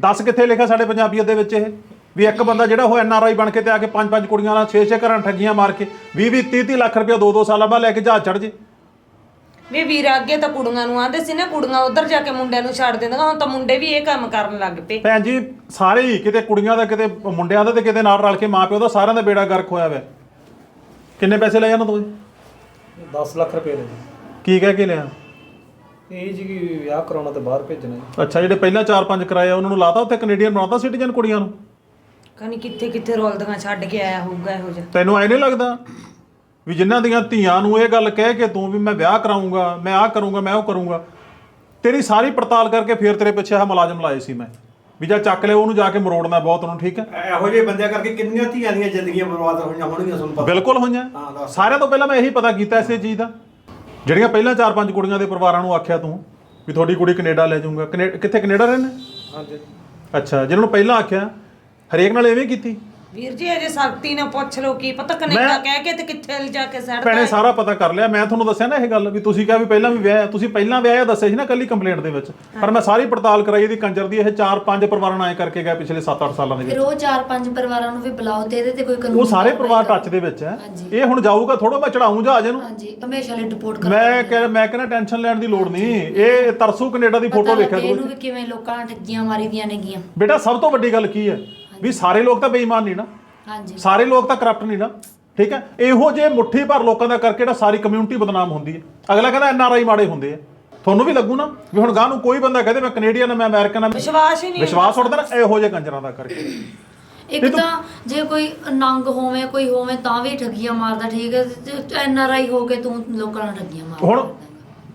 ਦੱਸ ਕਿੱਥੇ ਲਿਖਿਆ ਸਾਡੇ ਪੰਜਾਬੀਅਤ ਦੇ ਵਿੱਚ ਇਹ? ਵੀ ਇੱਕ ਬੰਦਾ ਜਿਹੜਾ ਉਹ ਐਨ ਆਰ ਆਈ ਬਣ ਕੇ ਤੇ ਆ ਕੇ ਪੰਜ ਪੰਜ ਕੁੜੀਆਂ ਨਾਲ ਛੇ ਛੇ ਘਰਾਂ ਠੱਗੀਆਂ ਮਾਰ ਕੇ 20 20 30 30 ਲੱਖ ਰੁਪਏ ਦੋ ਦੋ ਸਾਲਾਂ ਬਾਅਦ ਲੈ ਕੇ ਜਹਾਜ਼ ਚੜ ਜੇ। ਵੀ ਵੀਰ ਅੱਗੇ ਤਾਂ ਕੁੜੀਆਂ ਨੂੰ ਆਂਦੇ ਸੀ ਨਾ ਕੁੜੀਆਂ ਉਧਰ ਜਾ ਕੇ ਮੁੰਡਿਆਂ ਨੂੰ ਛੱਡ ਦਿੰਦੀਆਂ ਹੁਣ ਤਾਂ ਮੁੰਡੇ ਵੀ ਇਹ ਕੰਮ ਕਰਨ ਲੱਗ ਪਏ। ਭੈਣ ਜੀ ਸਾਰੇ ਹੀ ਕਿਤੇ ਕੁੜੀਆਂ ਦਾ ਕਿਤੇ ਮੁੰਡਿਆਂ ਦਾ ਤੇ ਕਿਤੇ ਨਾਲ ਰਲ ਕੇ ਮਾਪਿਓ ਦਾ ਸਾਰਿਆਂ ਦਾ ਬੇੜਾ ਗਰਕ ਹੋਇਆ ਹੋਇਆ ਕਿੰਨੇ ਪੈਸੇ ਲਏ ਉਹਨਾਂ ਤੋਂ 10 ਲੱਖ ਰੁਪਏ ਦੇ ਜੀ। ਕੀ ਕਹਿ ਕੇ ਲਿਆ? ਇਹ ਜੀ ਕਿ ਵਿਆਹ ਕਰਾਉਣਾ ਤੇ ਬਾਹਰ ਭੇਜਣਾ ਜੀ। ਅੱਛਾ ਜਿਹੜੇ ਪਹਿਲਾਂ 4-5 ਕਿਰਾਏ ਆ ਉਹਨਾਂ ਨੂੰ ਲਾਤਾ ਉੱਥੇ ਕੈਨੇਡੀਅਨ ਬਣਾਤਾ ਸਿਟੀਜ਼ਨ ਕੁੜੀਆਂ ਨੂੰ? ਕਨੀ ਕਿੱਥੇ ਕਿੱਥੇ ਰੋਲਦੀਆਂ ਛੱਡ ਕੇ ਆਇਆ ਹੋਊਗਾ ਇਹੋ ਜਿਹਾ। ਤੈਨੂੰ ਐ ਨਹੀਂ ਲੱਗਦਾ? ਵੀ ਜਿਨ੍ਹਾਂ ਦੀਆਂ ਧੀਆਂ ਨੂੰ ਇਹ ਗੱਲ ਕਹਿ ਕੇ ਤੂੰ ਵੀ ਮੈਂ ਵਿਆਹ ਕਰਾਉਂਗਾ ਮੈਂ ਆਹ ਕਰੂੰਗਾ ਮੈਂ ਉਹ ਕਰੂੰਗਾ ਤੇਰੀ ਸਾਰੀ ਪੜਤਾਲ ਕਰਕੇ ਫੇਰ ਤੇਰੇ ਪਿੱਛੇ ਆ ਮੁਲਾਜ਼ਮ ਲਾਏ ਸੀ ਮੈਂ। ਵੀ ਜਾਂ ਚੱਕ ਲਿਆ ਉਹਨੂੰ ਜਾ ਕੇ ਮਰੋੜਨਾ ਬਹੁਤ ਉਹਨੂੰ ਠੀਕ ਹੈ? ਇਹੋ ਜਿਹੇ ਬੰਦਿਆਂ ਕਰਕੇ ਕਿੰਨੀਆਂ ਧੀਆਂ ਦੀਆਂ ਜ਼ਿੰਦਗੀਆਂ ਬਰਬਾਦ ਹੋਈਆਂ ਹੋਣਗੀਆਂ ਤੁਹਾਨੂੰ ਪਤਾ। ਬਿਲਕੁਲ ਹੋਈਆਂ। ਦੱਸ। ਸਾਰਿਆਂ ਤੋਂ ਪਹਿਲਾਂ ਮੈਂ ਇਹੀ ਪਤਾ ਕੀਤਾ ਇਸੇ ਚੀਜ਼ ਦਾ। ਜਿਹੜੀਆਂ ਪਹਿਲਾਂ 4-5 ਕੁੜੀਆਂ ਦੇ ਪਰਿਵਾਰਾਂ ਨੂੰ ਆਖਿਆ ਤੂੰ ਵੀ ਤੁਹਾਡੀ ਕੁੜੀ ਕੈਨੇਡਾ ਲੈ ਜਾਊਂਗਾ। ਕੈਨੇ- ਕਿੱਥੇ ਕੈਨੇਡਾ ਰਹਿੰਦੇ? ਹਾਂਜੀ। ਅੱਛਾ ਜਿਹਨਾਂ ਨੂੰ ਪਹਿਲਾਂ ਆਖਿਆ ਹਰੇਕ ਨਾਲ ਐਵੇਂ ਕੀਤੀ? ਵੀਰ ਜੀ ਅਜੇ ਸਖਤੀ ਨਾਲ ਪੁੱਛ ਲਓ ਕੀ ਪਤਾ ਕੈਨੇਡਾ ਮੈਂ- ਕਹਿ ਕੇ ਤੇ ਕਿੱਥੇ ਲਿਜਾ ਕੇ ਸੜਦਾ ਭੈਣੇ ਸਾਰਾ ਪਤਾ ਕਰ ਲਿਆ। ਮੈਂ ਤੁਹਾਨੂੰ ਦੱਸਿਆ ਨਾ ਇਹ ਗੱਲ ਵੀ ਤੁਸੀਂ ਕਿਹਾ ਵੀ ਪਹਿਲਾਂ ਵੀ ਵਿਆਹ ਤੁਸੀਂ ਪਹਿਲਾਂ ਵਿਆਹਿਆ ਦੱਸਿਆ ਸੀ ਨਾ ਕੱਲੀ ਕੰਪਲੇਂਟ ਦੇ ਵਿੱਚ। ਪਰ ਮੈਂ ਸਾਰੀ ਪੜਤਾਲ ਕਰਾਈ ਇਹਦੀ ਕੰਜਰ ਦੀ ਇਹ 4-5 ਪਰਿਵਾਰਾਂ ਨਾਲ ਐ ਕਰਕੇ ਗਿਆ ਪਿਛਲੇ 7-8 ਸਾਲਾਂ ਦੇ ਫਿਰ ਵਿੱਚ। ਉਹ ਚਾਰ ਪੰਜ ਪਰਿਵਾਰਾਂ ਨੂੰ ਵੀ ਬੁਲਾਓ ਤੇ ਇਹਦੇ ਤੇ ਕੋਈ ਕਾਨੂੰਨ ਉਹ ਸਾਰੇ ਪਰਿਵਾਰ। ਟੱਚ ਦੇ ਵਿੱਚ ਹੈ। ਇਹ ਹੁਣ ਜਾਊਗਾ ਥੋੜਾ ਮੈਂ ਚੜਾਉਂ ਜਹਾਜ਼ ਇਹਨੂੰ। ਹਾਂਜੀ ਹਮੇਸ਼ਾ ਲਈ ਰਿਪੋਰਟ ਕਰੋ ਮੈਂ ਕਹਿ ਮੈਂ ਕਹਿੰਦਾ ਟੈਨਸ਼ਨ ਲੈਣ ਦੀ ਲੋੜ ਨਹੀਂ। ਇਹ ਤਰਸੂ ਕੈਨੇਡਾ ਦੀ ਫੋਟੋ ਵੇਖਿਆ ਇਹਨੂੰ ਕਰੋ ਵੀ ਕਿਵੇਂ ਲੋਕਾਂ ਨਾਲ ਠੱਗੀਆਂ ਮਾਰੀਦੀਆਂ ਨੇਗੀਆਂ। ਬੇਟਾ ਸਭ ਤੋਂ ਵੱਡੀ ਗੱਲ ਕੀ ਹੈ? ਵੀ ਸਾਰੇ ਲੋਕ ਤਾਂ ਬੇਈਮਾਨ ਨਹੀਂ ਨਾ। ਹਾਂਜੀ। ਸਾਰੇ ਲੋਕ ਤਾਂ ਕਰਪਟ ਨਹੀਂ ਨਾ। ਠੀਕ ਹੈ? ਇਹੋ ਜੇ ਮੁੱਠੀ ਭਰ ਲੋਕਾਂ ਦਾ ਕਰਕੇ ਜਿਹੜਾ ਸਾਰੀ ਕਮਿਊਨਿਟੀ ਬਦਨਾਮ ਹੁੰਦੀ ਹੈ। ਅਗਲਾ ਕਹਿੰਦਾ ਐਨ ਆਰ ਆਈ ਮਾੜੇ ਹੁੰਦੇ ਆ। ਤੁਹਾਨੂੰ ਵੀ ਲੱਗੂ ਨਾ ਵੀ ਹੁਣ ਗਾਂ ਨੂੰ ਕੋਈ ਬੰਦਾ ਕਹਦੇ ਮੈਂ ਕੈਨੇਡੀਅਨ ਆ ਮੈਂ ਅਮਰੀਕਨ ਆ ਵਿਸ਼ਵਾਸ ਹੀ ਨਹੀਂ ਵਿਸ਼ਵਾਸ ਉੱਠਦਾ ਨਾ ਇਹੋ ਜਿਹੇ ਕੰਜਰਾਂ ਦਾ ਕਰਕੇ। ਇੱਕ ਤਾਂ ਜੇ ਕੋਈ ਨੰਗ ਹੋਵੇ ਕੋਈ ਹੋਵੇ ਤਾਂ ਵੀ ਠੱਗੀਆਂ ਮਾਰਦਾ ਠੀਕ ਹੈ? ਐਨ ਆਰ ਆਈ ਹੋ ਕੇ ਤੂੰ ਲੋਕਾਂ ਨਾਲ ਠੱਗੀਆਂ ਮਾਰਦਾ ਹੁਣ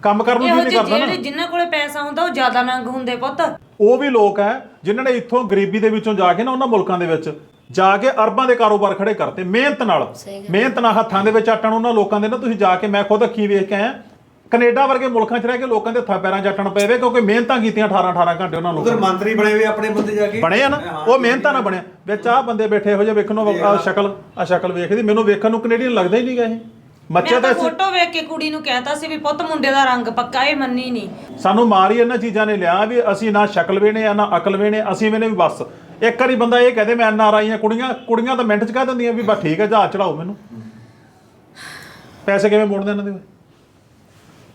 ਕੰਮ ਕਰਨ ਨੂੰ ਇਹੋ ਜੀ ਨਹੀਂ ਜਿਹੇ ਕਰਦਾ ਜਿਹੜੇ ਨਾ ਜਿਨ੍ਹਾਂ ਕੋਲੇ ਪੈਸਾ ਹੁੰਦਾ ਉਹ ਜ਼ਿਆਦਾ ਨੰਗ ਹੁੰਦੇ ਪੁੱਤ। ਉਹ ਵੀ ਲੋਕ ਹੈ ਜਿਨ੍ਹਾਂ ਨੇ ਇੱਥੋਂ ਗਰੀਬੀ ਦੇ ਵਿੱਚੋਂ ਜਾ ਕੇ ਨਾ ਉਹਨਾਂ ਮੁਲਕਾਂ ਦੇ ਵਿੱਚ ਜਾ ਕੇ ਅਰਬਾਂ ਦੇ ਕਾਰੋਬਾਰ ਖੜੇ ਕਰਤੇ ਮਿਹਨਤ ਨਾਲ। ਮਿਹਨਤ ਨਾਲ ਹੱਥਾਂ ਦੇ ਵਿੱਚ ਆਟਣ ਉਹਨਾਂ ਲੋਕਾਂ ਦੇ ਨਾ ਤੁਸੀਂ ਜਾ ਕੇ ਮੈਂ ਖੁਦ ਅੱਖੀ ਵੇਖ ਕੇ ਆਇਆ ਕੈਨੇਡਾ ਵਰਗੇ ਮੁਲਕਾਂ 'ਚ ਰਹਿ ਕੇ ਲੋਕਾਂ ਦੇ ਹੱਥਾਂ ਪੈਰਾਂ 'ਚ ਆਟਣ ਪਏ ਵੇ ਕਿਉਂਕਿ ਮਿਹਨਤਾਂ ਕੀਤੀਆਂ 18 18 ਘੰਟੇ ਉਹਨਾਂ ਲੋਕਾਂ ਉਧਰ ਨੇ। ਮੰਤਰੀ ਬਣੇ ਹੋਏ ਆਪਣੇ ਬੰਦੇ ਜਾ ਕੇ। ਬਣੇ ਆ ਨਾ ਉਹ ਮਿਹਨਤਾਂ ਨਾਲ ਬਣਿਆ। ਵਿੱਚ ਆਹ ਬੰਦੇ ਬੈਠੇ ਇਹੋ ਜਿਹੇ ਵੇਖਣ ਨੂੰ ਆ ਸ਼ਕਲ ਆ ਸ਼ਕਲ ਵੇਖਦੀ ਮੈਨੂੰ ਵੇਖਣ ਨੂੰ ਕੈਨੇਡੀਅਨ ਲੱਗਦਾ ਹੀ ਨਹੀਂਗਾ ਇਹ। ਮੱਚੇ ਮੈਂ ਤਾਂ ਤਾਂ ਫੋਟੋ ਵੇਖ ਕੇ ਕੁੜੀ ਨੂੰ ਕਹਿਤਾ ਸੀ ਵੀ ਪੁੱਤ ਮੁੰਡੇ ਦਾ ਰੰਗ ਪੱਕਾ ਇਹ ਮੰਨੀ ਨਹੀਂ ਸਾਨੂੰ ਮਾਰ ਹੀ ਇਹਨਾਂ ਚੀਜ਼ਾਂ ਨੇ ਲਿਆ ਵੀ ਅਸੀਂ ਨਾ ਸ਼ਕਲ ਵੇਣੇ ਆ ਨਾ ਅਕਲ ਵੇਣੇ ਅਸੀਂ ਵੇਨੇ ਵੀ ਬਸ। ਇੱਕ ਵਾਰੀ ਬੰਦਾ ਇਹ ਕਹਦੇ ਮੈਂ ਐਨ ਆਰ ਆਈ ਆ ਕੁੜੀਆਂ ਕੁੜੀਆਂ ਤਾਂ ਮਿੰਟ ਚ ਕਹਿ ਦਿੰਦੀਆਂ ਵੀ ਬਸ ਠੀਕ ਹੈ ਜਹਾਜ਼ ਚੜਾਓ ਮੈਨੂੰ। ਪੈਸੇ ਕਿਵੇਂ ਮੋੜਦੇ ਇਹਨਾਂ ਦੇ?